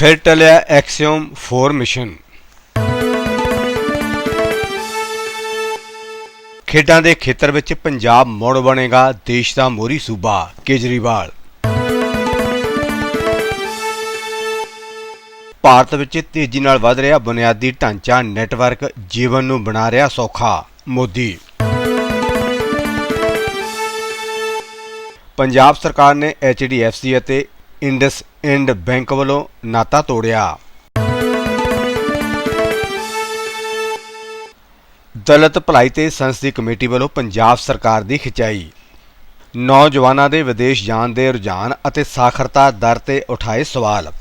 ਫਿਰ ਟਲਿਆ ਐਕਸੀਓਮ 4 ਮਿਸ਼ਨ ਖੇਡਾਂ ਦੇ ਖੇਤਰ ਵਿੱਚ ਪੰਜਾਬ ਮੁੜ ਬਣੇਗਾ, ਦੇਸ਼ ਦਾ ਮੋਹਰੀ ਸੂਬਾ, ਕੇਜਰੀਵਾਲ। ਭਾਰਤ ਵਿੱਚ ਤੇਜ਼ੀ ਨਾਲ ਵਧ ਰਿਹਾ ਬੁਨਿਆਦੀ ਢਾਂਚਾ ਨੈਟਵਰਕ ਜੀਵਨ ਨੂੰ ਬਣਾ ਰਿਹਾ ਸੌਖਾ, ਮੋਦੀ। ਪੰਜਾਬ ਸਰਕਾਰ ਨੇ HDFC ਅਤੇ ਇੰਡਸ ਇੰਡ ਬੈਂਕ ਵੱਲੋਂ ਨਾਤਾ ਤੋੜਿਆ। ਦਲਿਤ ਭਲਾਈ ਤੇ ਸੰਸਦੀ ਕਮੇਟੀ ਵੱਲੋਂ ਪੰਜਾਬ ਸਰਕਾਰ ਦੀ ਖਿਚਾਈ। ਨੌਜਵਾਨਾਂ ਦੇ ਵਿਦੇਸ਼ ਜਾਣ ਦੇ ਰੁਝਾਨ ਅਤੇ ਸਾਖਰਤਾ ਦਰ ਤੇ ਉਠਾਏ ਸਵਾਲ।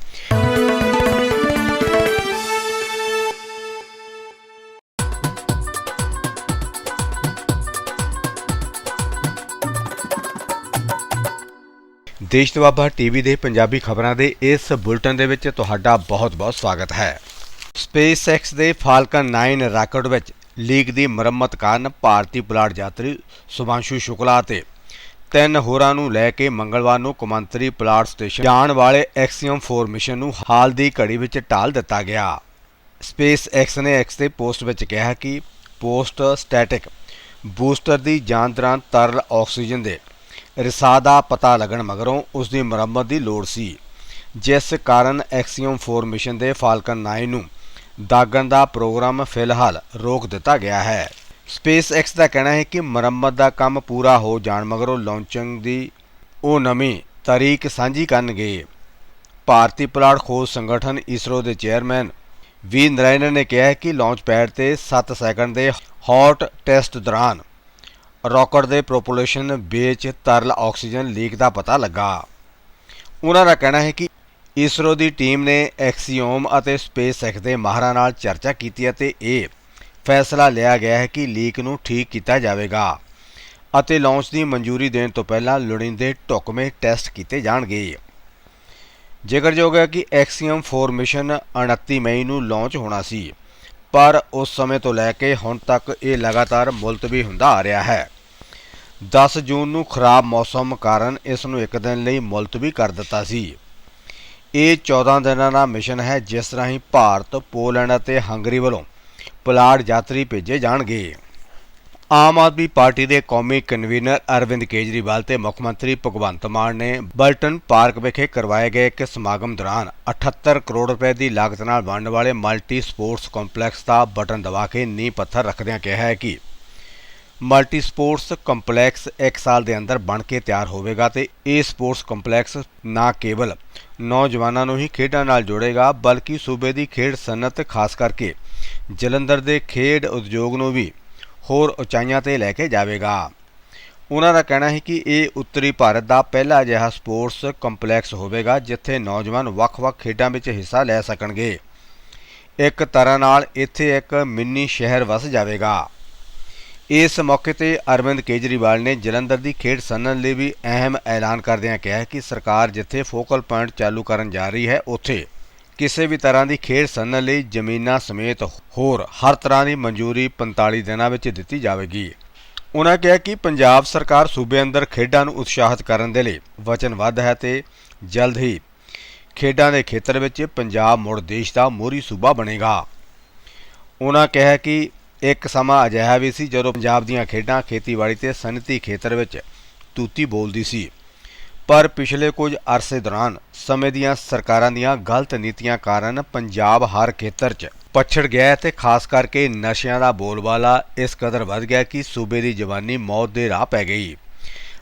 ਦੇਸ਼ ਦੁਆਬਾ ਟੀਵੀ ਦੇ ਪੰਜਾਬੀ ਖਬਰਾਂ ਦੇ ਇਸ ਬੁਲਟਨ ਦੇ ਵਿੱਚ ਤੁਹਾਡਾ ਬਹੁਤ-ਬਹੁਤ ਸਵਾਗਤ ਹੈ। ਸਪੇਸਐਕਸ ਦੇ ਫਾਲਕਨ 9 ਰਾਕਟ ਵਿੱਚ ਲੀਕ ਦੀ ਮੁਰੰਮਤ ਕਾਰਨ ਭਾਰਤੀ ਪੁਲਾੜ ਯਾਤਰੀ ਸੁਭਾਂਸ਼ੂ ਸ਼ੁਕਲਾ ਤੇ ਤਿੰਨ ਹੋਰਾਂ ਨੂੰ ਲੈ ਕੇ ਮੰਗਲਵਾਰ ਨੂੰ ਕੌਮਾਂਤਰੀ ਪੁਲਾੜ ਸਟੇਸ਼ਨ ਜਾਣ ਵਾਲੇ ਐਕਸੀਅਮ 4 ਮਿਸ਼ਨ ਨੂੰ ਹਾਲ ਦੀ ਘੜੀ ਵਿੱਚ ਟਾਲ ਦਿੱਤਾ ਗਿਆ। ਸਪੇਸ ਐਕਸ ਨੇ ਐਕਸ ਤੇ ਪੋਸਟ ਵਿੱਚ ਕਿਹਾ ਕਿ ਪੋਸਟ ਸਟੈਟਿਕ ਬੂਸਟਰ ਦੀ ਜਾਂਚ ਦੌਰਾਨ ਤਰਲ ਆਕਸੀਜਨ ਦੇ ਰਿਸਾ ਦਾ ਪਤਾ ਲੱਗਣ ਮਗਰੋਂ ਉਸ ਦੀ ਮੁਰੰਮਤ ਦੀ ਲੋੜ ਸੀ, ਜਿਸ ਕਾਰਨ ਐਕਸੀਅਮ 4 ਮਿਸ਼ਨ ਦੇ ਫਾਲਕਨ 9 ਨੂੰ ਦਾਗਣ ਦਾ ਪ੍ਰੋਗਰਾਮ ਫਿਲਹਾਲ ਰੋਕ ਦਿੱਤਾ ਗਿਆ ਹੈ। ਸਪੇਸ ਐਕਸ ਦਾ ਕਹਿਣਾ ਹੈ ਕਿ ਮੁਰੰਮਤ ਦਾ ਕੰਮ ਪੂਰਾ ਹੋ ਜਾਣ ਮਗਰੋਂ ਲਾਂਚਿੰਗ ਦੀ ਉਹ ਨਵੀਂ ਤਾਰੀਖ ਸਾਂਝੀ ਕਰਨਗੇ। ਭਾਰਤੀ ਪੁਲਾੜ ਖੋਜ ਸੰਗਠਨ ਇਸਰੋ ਦੇ ਚੇਅਰਮੈਨ ਵੀ ਨਰਾਇਣਨ ਨੇ ਕਿਹਾ ਕਿ ਲਾਂਚ ਪੈਡ ਤੇ 7 ਸੈਕਿੰਡ ਦੇ ਹੌਟ ਟੈਸਟ ਦੌਰਾਨ ਰਾਕਟ ਦੇ ਪ੍ਰੋਪਲੇਸ਼ਨ ਵਿੱਚ ਤਰਲ ਆਕਸੀਜਨ ਲੀਕ ਦਾ ਪਤਾ ਲੱਗਾ। ਉਹਨਾਂ ਦਾ ਕਹਿਣਾ ਹੈ ਕਿ ਇਸਰੋ ਦੀ ਟੀਮ ਨੇ ਐਕਸੀਓਮ ਅਤੇ ਸਪੇਸਐਕਸ ਦੇ ਮਾਹਰਾਂ ਨਾਲ ਚਰਚਾ ਕੀਤੀ ਅਤੇ ਇਹ ਫੈਸਲਾ ਲਿਆ ਗਿਆ ਹੈ ਕਿ ਲੀਕ ਨੂੰ ਠੀਕ ਕੀਤਾ ਜਾਵੇਗਾ ਅਤੇ ਲਾਂਚ ਦੀ ਮਨਜ਼ੂਰੀ ਦੇਣ ਤੋਂ ਪਹਿਲਾਂ ਲੋੜੀਂਦੇ ਢੁਕਵੇਂ ਟੈਸਟ ਕੀਤੇ ਜਾਣਗੇ। ਜ਼ਿਕਰਯੋਗ ਹੈ ਕਿ ਐਕਸੀਅਮ 4 ਮਿਸ਼ਨ 29 ਮਈ ਨੂੰ ਲਾਂਚ ਹੋਣਾ ਸੀ। ਪਰ ਉਸ ਸਮੇਂ ਤੋਂ ਲੈ ਕੇ ਹੁਣ ਤੱਕ ਇਹ ਲਗਾਤਾਰ ਮੁਲਤਵੀ ਹੁੰਦਾ ਆ ਰਿਹਾ ਹੈ। 10 ਜੂਨ ਨੂੰ ਖਰਾਬ ਮੌਸਮ ਕਾਰਨ ਇਸ ਨੂੰ ਇੱਕ ਦਿਨ ਲਈ ਮੁਲਤਵੀ ਕਰ ਦਿੱਤਾ ਸੀ। ਇਹ 14 ਦਿਨਾਂ ਦਾ ਮਿਸ਼ਨ ਹੈ ਜਿਸ ਰਾਹੀਂ ਭਾਰਤ, ਪੋਲੈਂਡ ਅਤੇ ਹੰਗਰੀ ਵੱਲੋਂ ਪੁਲਾੜ ਯਾਤਰੀ ਭੇਜੇ ਜਾਣਗੇ। ਆਮ ਆਦਮੀ ਪਾਰਟੀ ਦੇ ਕੌਮੀ ਕਨਵੀਨਰ ਅਰਵਿੰਦ ਕੇਜਰੀਵਾਲ ਤੇ ਮੁੱਖ ਮੰਤਰੀ ਭਗਵੰਤ ਮਾਨ ਨੇ ਬਲਟਨ ਪਾਰਕ ਵਿਖੇ ਕਰਵਾਏ ਗਏ ਇੱਕ ਸਮਾਗਮ ਦੌਰਾਨ 78 ਕਰੋੜ ਰੁਪਏ ਦੀ ਲਾਗਤ ਨਾਲ ਬਣਨ ਵਾਲੇ ਮਲਟੀ ਸਪੋਰਟਸ ਕੰਪਲੈਕਸ ਦਾ ਬਟਨ ਦਬਾ ਕੇ ਨੀਂਹ ਪੱਥਰ ਰੱਖਦਿਆਂ ਕਿਹਾ ਹੈ ਕਿ ਮਲਟੀ ਸਪੋਰਟਸ ਕੰਪਲੈਕਸ 1 ਸਾਲ ਦੇ ਅੰਦਰ ਬਣ ਕੇ ਤਿਆਰ ਹੋਵੇਗਾ ਤੇ ਇਹ ਸਪੋਰਟਸ ਕੰਪਲੈਕਸ ਨਾ ਕੇਵਲ ਨੌਜਵਾਨਾਂ ਨੂੰ ਹੀ ਖੇਡਾਂ ਨਾਲ ਜੋੜੇਗਾ, ਬਲਕਿ ਸੂਬੇ ਦੀ ਖੇਡ ਸਨਅਤ, ਖਾਸ ਕਰਕੇ ਜਲੰਧਰ ਦੇ ਖੇਡ ਉਦਯੋਗ ਨੂੰ ਵੀ ਹੋਰ ਉਚਾਈਆਂ ਤੇ ਲੈ ਕੇ ਜਾਵੇਗਾ। ਉਹਨਾਂ ਦਾ ਕਹਿਣਾ ਹੈ ਕਿ ਇਹ ਉੱਤਰੀ ਭਾਰਤ ਦਾ ਪਹਿਲਾ ਅਜਿਹਾ ਸਪੋਰਟਸ ਕੰਪਲੈਕਸ ਹੋਵੇਗਾ, ਜਿੱਥੇ ਨੌਜਵਾਨ ਵੱਖ-ਵੱਖ ਖੇਡਾਂ ਵਿੱਚ ਹਿੱਸਾ ਲੈ ਸਕਣਗੇ। ਇੱਕ ਤਰ੍ਹਾਂ ਨਾਲ ਇੱਥੇ ਇੱਕ ਮਿੰਨੀ ਸ਼ਹਿਰ ਵਸ ਜਾਵੇਗਾ। ਇਸ ਮੌਕੇ ਤੇ ਅਰਵਿੰਦ ਕੇਜਰੀਵਾਲ ਨੇ ਜਲੰਧਰ ਦੀ ਖੇਡ ਸਨਅਤ ਲਈ ਵੀ ਅਹਿਮ ਐਲਾਨ ਕਰਦਿਆਂ ਕਿਹਾ ਕਿ ਸਰਕਾਰ ਜਿੱਥੇ ਫੋਕਲ ਪੁਆਇੰਟ ਚਾਲੂ ਕਰਨ ਜਾ ਰਹੀ ਹੈ, ਉੱਥੇ ਕਿਸੇ ਵੀ ਤਰ੍ਹਾਂ ਦੀ ਖੇਡ ਸੰਨ ਲਈ ਜ਼ਮੀਨਾਂ ਸਮੇਤ ਹੋਰ ਹਰ ਤਰ੍ਹਾਂ ਦੀ ਮਨਜ਼ੂਰੀ 45 ਦਿਨਾਂ ਵਿੱਚ ਦਿੱਤੀ ਜਾਵੇਗੀ। ਉਹਨਾਂ ਕਿਹਾ ਕਿ ਪੰਜਾਬ ਸਰਕਾਰ ਸੂਬੇ ਅੰਦਰ ਖੇਡਾਂ ਨੂੰ ਉਤਸ਼ਾਹਿਤ ਕਰਨ ਦੇ ਲਈ ਵਚਨਬੱਧ ਹੈ ਤੇ ਜਲਦ ਹੀ ਖੇਡਾਂ ਦੇ ਖੇਤਰ ਵਿੱਚ ਪੰਜਾਬ ਮੁੜ ਦੇਸ਼ ਦਾ ਮੋਹਰੀ ਸੂਬਾ ਬਣੇਗਾ। ਉਹਨਾਂ ਕਿਹਾ ਕਿ ਇੱਕ ਸਮਾਂ ਅਜਿਹਾ ਵੀ ਸੀ ਜਦੋਂ ਪੰਜਾਬ ਦੀਆਂ ਖੇਡਾਂ ਖੇਤੀਬਾੜੀ ਤੇ ਸਨਅਤੀ ਖੇਤਰ ਵਿੱਚ ਤੂਤੀ ਬੋਲਦੀ ਸੀ। ਪਰ ਪਿਛਲੇ ਕੁਝ ਅਰਸੇ ਦੌਰਾਨ ਸਮੇਂ ਦੀਆਂ ਸਰਕਾਰਾਂ ਦੀਆਂ ਗਲਤ ਨੀਤੀਆਂ ਕਾਰਨ ਪੰਜਾਬ ਹਰ ਖੇਤਰ 'ਚ ਪਛੜ ਗਿਆ ਹੈ ਤੇ ਖਾਸ ਕਰਕੇ ਨਸ਼ਿਆਂ ਦਾ ਬੋਲਬਾਲਾ ਇਸ ਕਦਰ ਵੱਧ ਗਿਆ ਕਿ ਸੂਬੇ ਦੀ ਜਵਾਨੀ ਮੌਤ ਦੇ ਰਾਹ ਪੈ ਗਈ।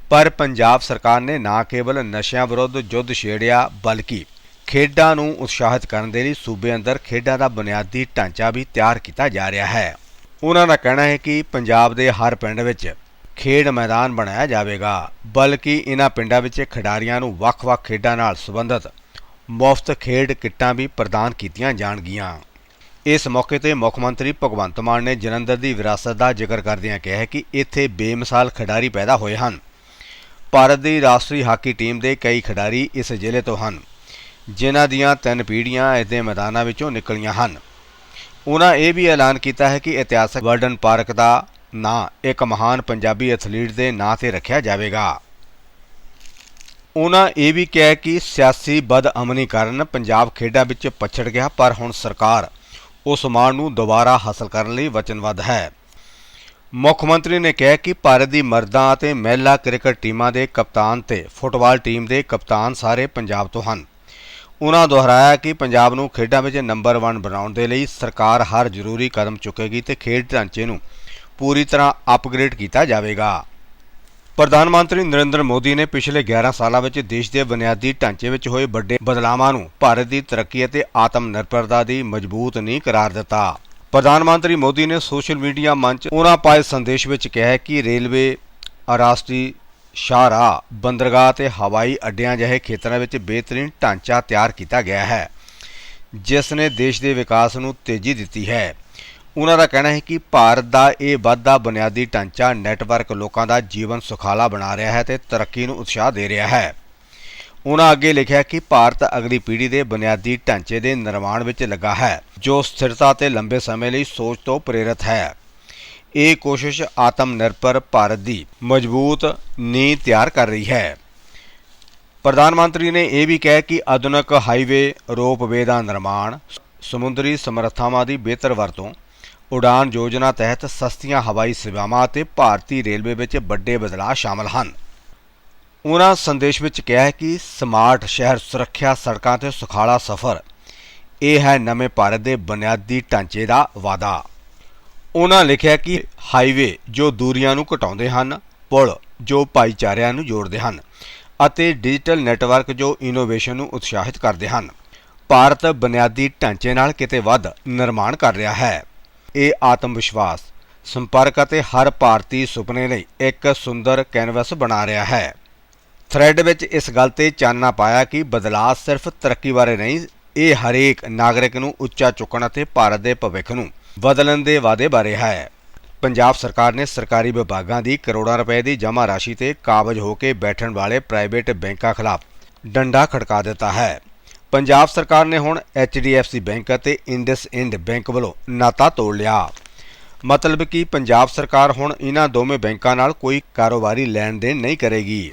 ਪਰ ਪੰਜਾਬ ਸਰਕਾਰ ਨੇ ਨਾ ਕੇਵਲ ਨਸ਼ਿਆਂ ਵਿਰੁੱਧ ਯੁੱਧ ਛੇੜਿਆ ਬਲਕਿ ਖੇਡਾਂ ਨੂੰ ਉਤਸ਼ਾਹਿਤ ਕਰਨ ਦੇ ਲਈ ਸੂਬੇ ਅੰਦਰ ਖੇਡਾਂ ਦਾ ਬੁਨਿਆਦੀ ਢਾਂਚਾ ਵੀ ਤਿਆਰ ਕੀਤਾ ਜਾ ਰਿਹਾ ਹੈ। ਉਹਨਾਂ ਦਾ ਕਹਿਣਾ ਹੈ ਕਿ ਪੰਜਾਬ ਦੇ ਹਰ ਪਿੰਡ ਵਿੱਚ ਖੇਡ ਮੈਦਾਨ ਬਣਾਇਆ ਜਾਵੇਗਾ, ਬਲਕਿ ਇਹਨਾਂ ਪਿੰਡਾਂ ਵਿੱਚ ਖਿਡਾਰੀਆਂ ਨੂੰ ਵੱਖ-ਵੱਖ ਖੇਡਾਂ ਨਾਲ ਸੰਬੰਧਿਤ ਮੁਫਤ ਖੇਡ ਕਿੱਟਾਂ ਵੀ ਪ੍ਰਦਾਨ ਕੀਤੀਆਂ ਜਾਣਗੀਆਂ। ਇਸ ਮੌਕੇ ਤੇ ਮੁੱਖ ਮੰਤਰੀ ਭਗਵੰਤ ਮਾਨ ਨੇ ਜਲੰਧਰ ਦੀ ਵਿਰਾਸਤ ਦਾ ਜ਼ਿਕਰ ਕਰਦਿਆਂ ਕਿਹਾ ਕਿ ਇੱਥੇ ਬੇਮਿਸਾਲ ਖਿਡਾਰੀ ਪੈਦਾ ਹੋਏ ਹਨ। ਭਾਰਤ ਦੀ ਰਾਸ਼ਟਰੀ ਹਾਕੀ ਟੀਮ ਦੇ ਕਈ ਖਿਡਾਰੀ ਇਸ ਜ਼ਿਲ੍ਹੇ ਤੋਂ ਹਨ, ਜਿਨ੍ਹਾਂ ਦੀਆਂ ਤਿੰਨ ਪੀੜ੍ਹੀਆਂ ਇਸ ਦੇ ਮੈਦਾਨਾਂ ਵਿੱਚੋਂ ਨਿਕਲੀਆਂ ਹਨ। ਉਹਨਾਂ ਇਹ ਵੀ ਐਲਾਨ ਕੀਤਾ ਹੈ ਕਿ ਇਤਿਹਾਸਕ ਵਰਡਨ ਪਾਰਕ ਦਾ ਨਾਂ ਇੱਕ ਮਹਾਨ ਪੰਜਾਬੀ ਐਥਲੀਟ ਦੇ ਨਾਂ ਤੇ ਰੱਖਿਆ ਜਾਵੇਗਾ। ਉਹਨਾਂ ਇਹ ਵੀ ਕਿਹਾ ਕਿ ਸਿਆਸੀ ਬਦਅਮਨੀ ਕਾਰਨ ਪੰਜਾਬ ਖੇਡਾਂ ਵਿੱਚ ਪਛੜ ਗਿਆ, ਪਰ ਹੁਣ ਸਰਕਾਰ ਉਸ ਮਾਣ ਨੂੰ ਦੁਬਾਰਾ ਹਾਸਲ ਕਰਨ ਲਈ ਵਚਨਬੱਧ ਹੈ। ਮੁੱਖ ਮੰਤਰੀ ਨੇ ਕਿਹਾ ਕਿ ਭਾਰਤ ਦੀ ਮਰਦਾਂ ਅਤੇ ਮਹਿਲਾ ਕ੍ਰਿਕਟ ਟੀਮਾਂ ਦੇ ਕਪਤਾਨ ਤੇ ਫੁੱਟਬਾਲ ਟੀਮ ਦੇ ਕਪਤਾਨ ਸਾਰੇ ਪੰਜਾਬ ਤੋਂ ਹਨ। ਉਹਨਾਂ ਦੁਹਰਾਇਆ ਕਿ ਪੰਜਾਬ ਨੂੰ ਖੇਡਾਂ ਵਿੱਚ ਨੰਬਰ 1 ਬਣਾਉਣ ਦੇ ਲਈ ਸਰਕਾਰ ਹਰ ਜ਼ਰੂਰੀ ਕਦਮ ਚੁੱਕੇਗੀ ਤੇ ਖੇਡ ਢਾਂਚੇ ਨੂੰ ਪੂਰੀ ਤਰ੍ਹਾਂ ਅਪਗ੍ਰੇਡ ਕੀਤਾ ਜਾਵੇਗਾ। ਪ੍ਰਧਾਨ ਮੰਤਰੀ ਨਰਿੰਦਰ ਮੋਦੀ ਨੇ ਪਿਛਲੇ 11 ਸਾਲਾਂ ਵਿੱਚ ਦੇਸ਼ ਦੇ ਬੁਨਿਆਦੀ ਢਾਂਚੇ ਵਿੱਚ ਹੋਏ ਵੱਡੇ ਬਦਲਾਵਾਂ ਨੂੰ ਭਾਰਤ ਦੀ ਤਰੱਕੀ ਅਤੇ ਆਤਮ ਨਿਰਭਰਤਾ ਦੀ ਮਜ਼ਬੂਤ ਨੀਂਹ ਕਰਾਰ ਦਿੱਤਾ। ਪ੍ਰਧਾਨ ਮੰਤਰੀ ਮੋਦੀ ਨੇ ਸੋਸ਼ਲ ਮੀਡੀਆ ਮੰਚ ਉਹਨਾਂ ਪਾਏ ਸੰਦੇਸ਼ ਵਿੱਚ ਕਿਹਾ ਕਿ ਰੇਲਵੇ, ਰਾਸ਼ਟਰੀ ਸ਼ਾਹਰਾਹ, ਬੰਦਰਗਾਹ ਤੇ ਹਵਾਈ ਅੱਡਿਆਂ ਜਿਹੇ ਖੇਤਰਾਂ ਵਿੱਚ ਬਿਹਤਰੀਨ ਢਾਂਚਾ ਤਿਆਰ ਕੀਤਾ ਗਿਆ ਹੈ, ਜਿਸ ਨੇ ਦੇਸ਼ ਦੇ ਵਿਕਾਸ ਨੂੰ ਤੇਜ਼ੀ ਦਿੱਤੀ ਹੈ। ਉਹਨਾਂ ਦਾ ਕਹਿਣਾ ਹੈ ਕਿ ਭਾਰਤ ਦਾ ਇਹ ਵਾਧਾ ਬੁਨਿਆਦੀ ਢਾਂਚਾ ਨੈਟਵਰਕ ਲੋਕਾਂ ਦਾ ਜੀਵਨ ਸੁਖਾਲਾ ਬਣਾ ਰਿਹਾ ਹੈ ਤੇ ਤਰੱਕੀ ਨੂੰ ਉਤਸ਼ਾਹ ਦੇ ਰਿਹਾ ਹੈ। ਉਹਨਾਂ ਅੱਗੇ ਲਿਖਿਆ ਕਿ ਭਾਰਤ ਅਗਲੀ ਪੀੜ੍ਹੀ ਦੇ ਬੁਨਿਆਦੀ ਢਾਂਚੇ ਦੇ ਨਿਰਮਾਣ ਵਿੱਚ ਲੱਗਾ ਹੈ, ਜੋ ਸਥਿਰਤਾ ਤੇ ਲੰਬੇ ਸਮੇਂ ਲਈ ਸੋਚ ਤੋਂ ਪ੍ਰੇਰਿਤ ਹੈ। ਇਹ ਕੋਸ਼ਿਸ਼ ਆਤਮ ਨਿਰਭਰ ਭਾਰਤ ਦੀ ਮਜ਼ਬੂਤ ਨੀਂਹ ਤਿਆਰ ਕਰ ਰਹੀ ਹੈ। ਪ੍ਰਧਾਨ ਮੰਤਰੀ ਨੇ ਇਹ ਵੀ ਕਿਹਾ ਕਿ ਆਧੁਨਿਕ ਹਾਈਵੇ ਰੋਪਵੇ ਦਾ ਨਿਰਮਾਣ ਸਮੁੰਦਰੀ ਸਮਰੱਥਾਵਾਂ ਦੀ ਬਿਹਤਰ ਵਰਤੋਂ ਉਡਾਨ ਯੋਜਨਾ ਤਹਿਤ ਸਸਤੀਆਂ ਹਵਾਈ ਸੇਵਾਵਾਂ ਅਤੇ ਭਾਰਤੀ ਰੇਲਵੇ ਵਿੱਚ ਵੱਡੇ ਬਦਲਾਅ ਸ਼ਾਮਲ ਹਨ। ਉਹਨਾਂ ਸੰਦੇਸ਼ ਵਿੱਚ ਕਿਹਾ ਹੈ ਕਿ ਸਮਾਰਟ ਸ਼ਹਿਰ ਸੁਰੱਖਿਆ ਸੜਕਾਂ ਤੇ ਸੁਖਾਲਾ ਸਫ਼ਰ, ਇਹ ਹੈ ਨਵੇਂ ਭਾਰਤ ਦੇ ਬੁਨਿਆਦੀ ਢਾਂਚੇ ਦਾ ਵਾਅਦਾ ਉਹਨਾਂ ਲਿਖਿਆ ਕਿ ਹਾਈਵੇ ਜੋ ਦੂਰੀਆਂ ਨੂੰ ਘਟਾਉਂਦੇ ਹਨ, ਪੁਲ ਜੋ ਭਾਈਚਾਰਿਆਂ ਨੂੰ ਜੋੜਦੇ ਹਨ ਅਤੇ ਡਿਜੀਟਲ ਨੈਟਵਰਕ ਜੋ ਇਨੋਵੇਸ਼ਨ ਨੂੰ ਉਤਸ਼ਾਹਿਤ ਕਰਦੇ ਹਨ, ਭਾਰਤ ਬੁਨਿਆਦੀ ਢਾਂਚੇ ਨਾਲ ਕਿਤੇ ਵੱਧ ਨਿਰਮਾਣ ਕਰ ਰਿਹਾ ਹੈ। ਇਹ ਆਤਮ ਵਿਸ਼ਵਾਸ, ਸੰਪਰਕ ਅਤੇ ਹਰ ਭਾਰਤੀ ਸੁਪਨੇ ਲਈ ਇੱਕ ਸੁੰਦਰ ਕੈਨਵਸ ਬਣਾ ਰਿਹਾ ਹੈ। ਥ੍ਰੈਡ ਵਿੱਚ ਇਸ ਗੱਲ ਤੇ ਚਾਨਣਾ ਪਾਇਆ ਕਿ ਬਦਲਾਅ ਸਿਰਫ ਤਰੱਕੀ ਬਾਰੇ ਨਹੀਂ, ਇਹ ਹਰੇਕ ਨਾਗਰਿਕ ਨੂੰ ਉੱਚਾ ਚੁੱਕਣ ਅਤੇ ਭਾਰਤ ਦੇ ਭਵਿੱਖ ਨੂੰ ਬਦਲਣ ਦੇ ਵਾਅਦੇ ਬਾਰੇ ਹੈ। ਪੰਜਾਬ ਸਰਕਾਰ ਨੇ ਸਰਕਾਰੀ ਵਿਭਾਗਾਂ ਦੀ ਕਰੋੜਾਂ ਰੁਪਏ ਦੀ ਜਮ੍ਹਾਂ ਰਾਸ਼ੀ ਤੇ ਕਾਬਜ ਹੋ ਕੇ ਬੈਠਣ ਵਾਲੇ ਪ੍ਰਾਈਵੇਟ ਬੈਂਕਾਂ ਖਿਲਾਫ ਡੰਡਾ ਖੜਕਾ ਦਿੱਤਾ ਹੈ। ਪੰਜਾਬ ਸਰਕਾਰ ਨੇ ਹੁਣ HDFC ਬੈਂਕ ਅਤੇ ਇੰਡਸਇੰਡ ਬੈਂਕ ਵੱਲੋਂ ਨਾਤਾ ਤੋੜ ਲਿਆ। ਮਤਲਬ ਕਿ ਪੰਜਾਬ ਸਰਕਾਰ ਹੁਣ ਇਹਨਾਂ ਦੋਵੇਂ ਬੈਂਕਾਂ ਨਾਲ ਕੋਈ ਕਾਰੋਬਾਰੀ ਲੈਣ ਦੇਣ ਨਹੀਂ ਕਰੇਗੀ।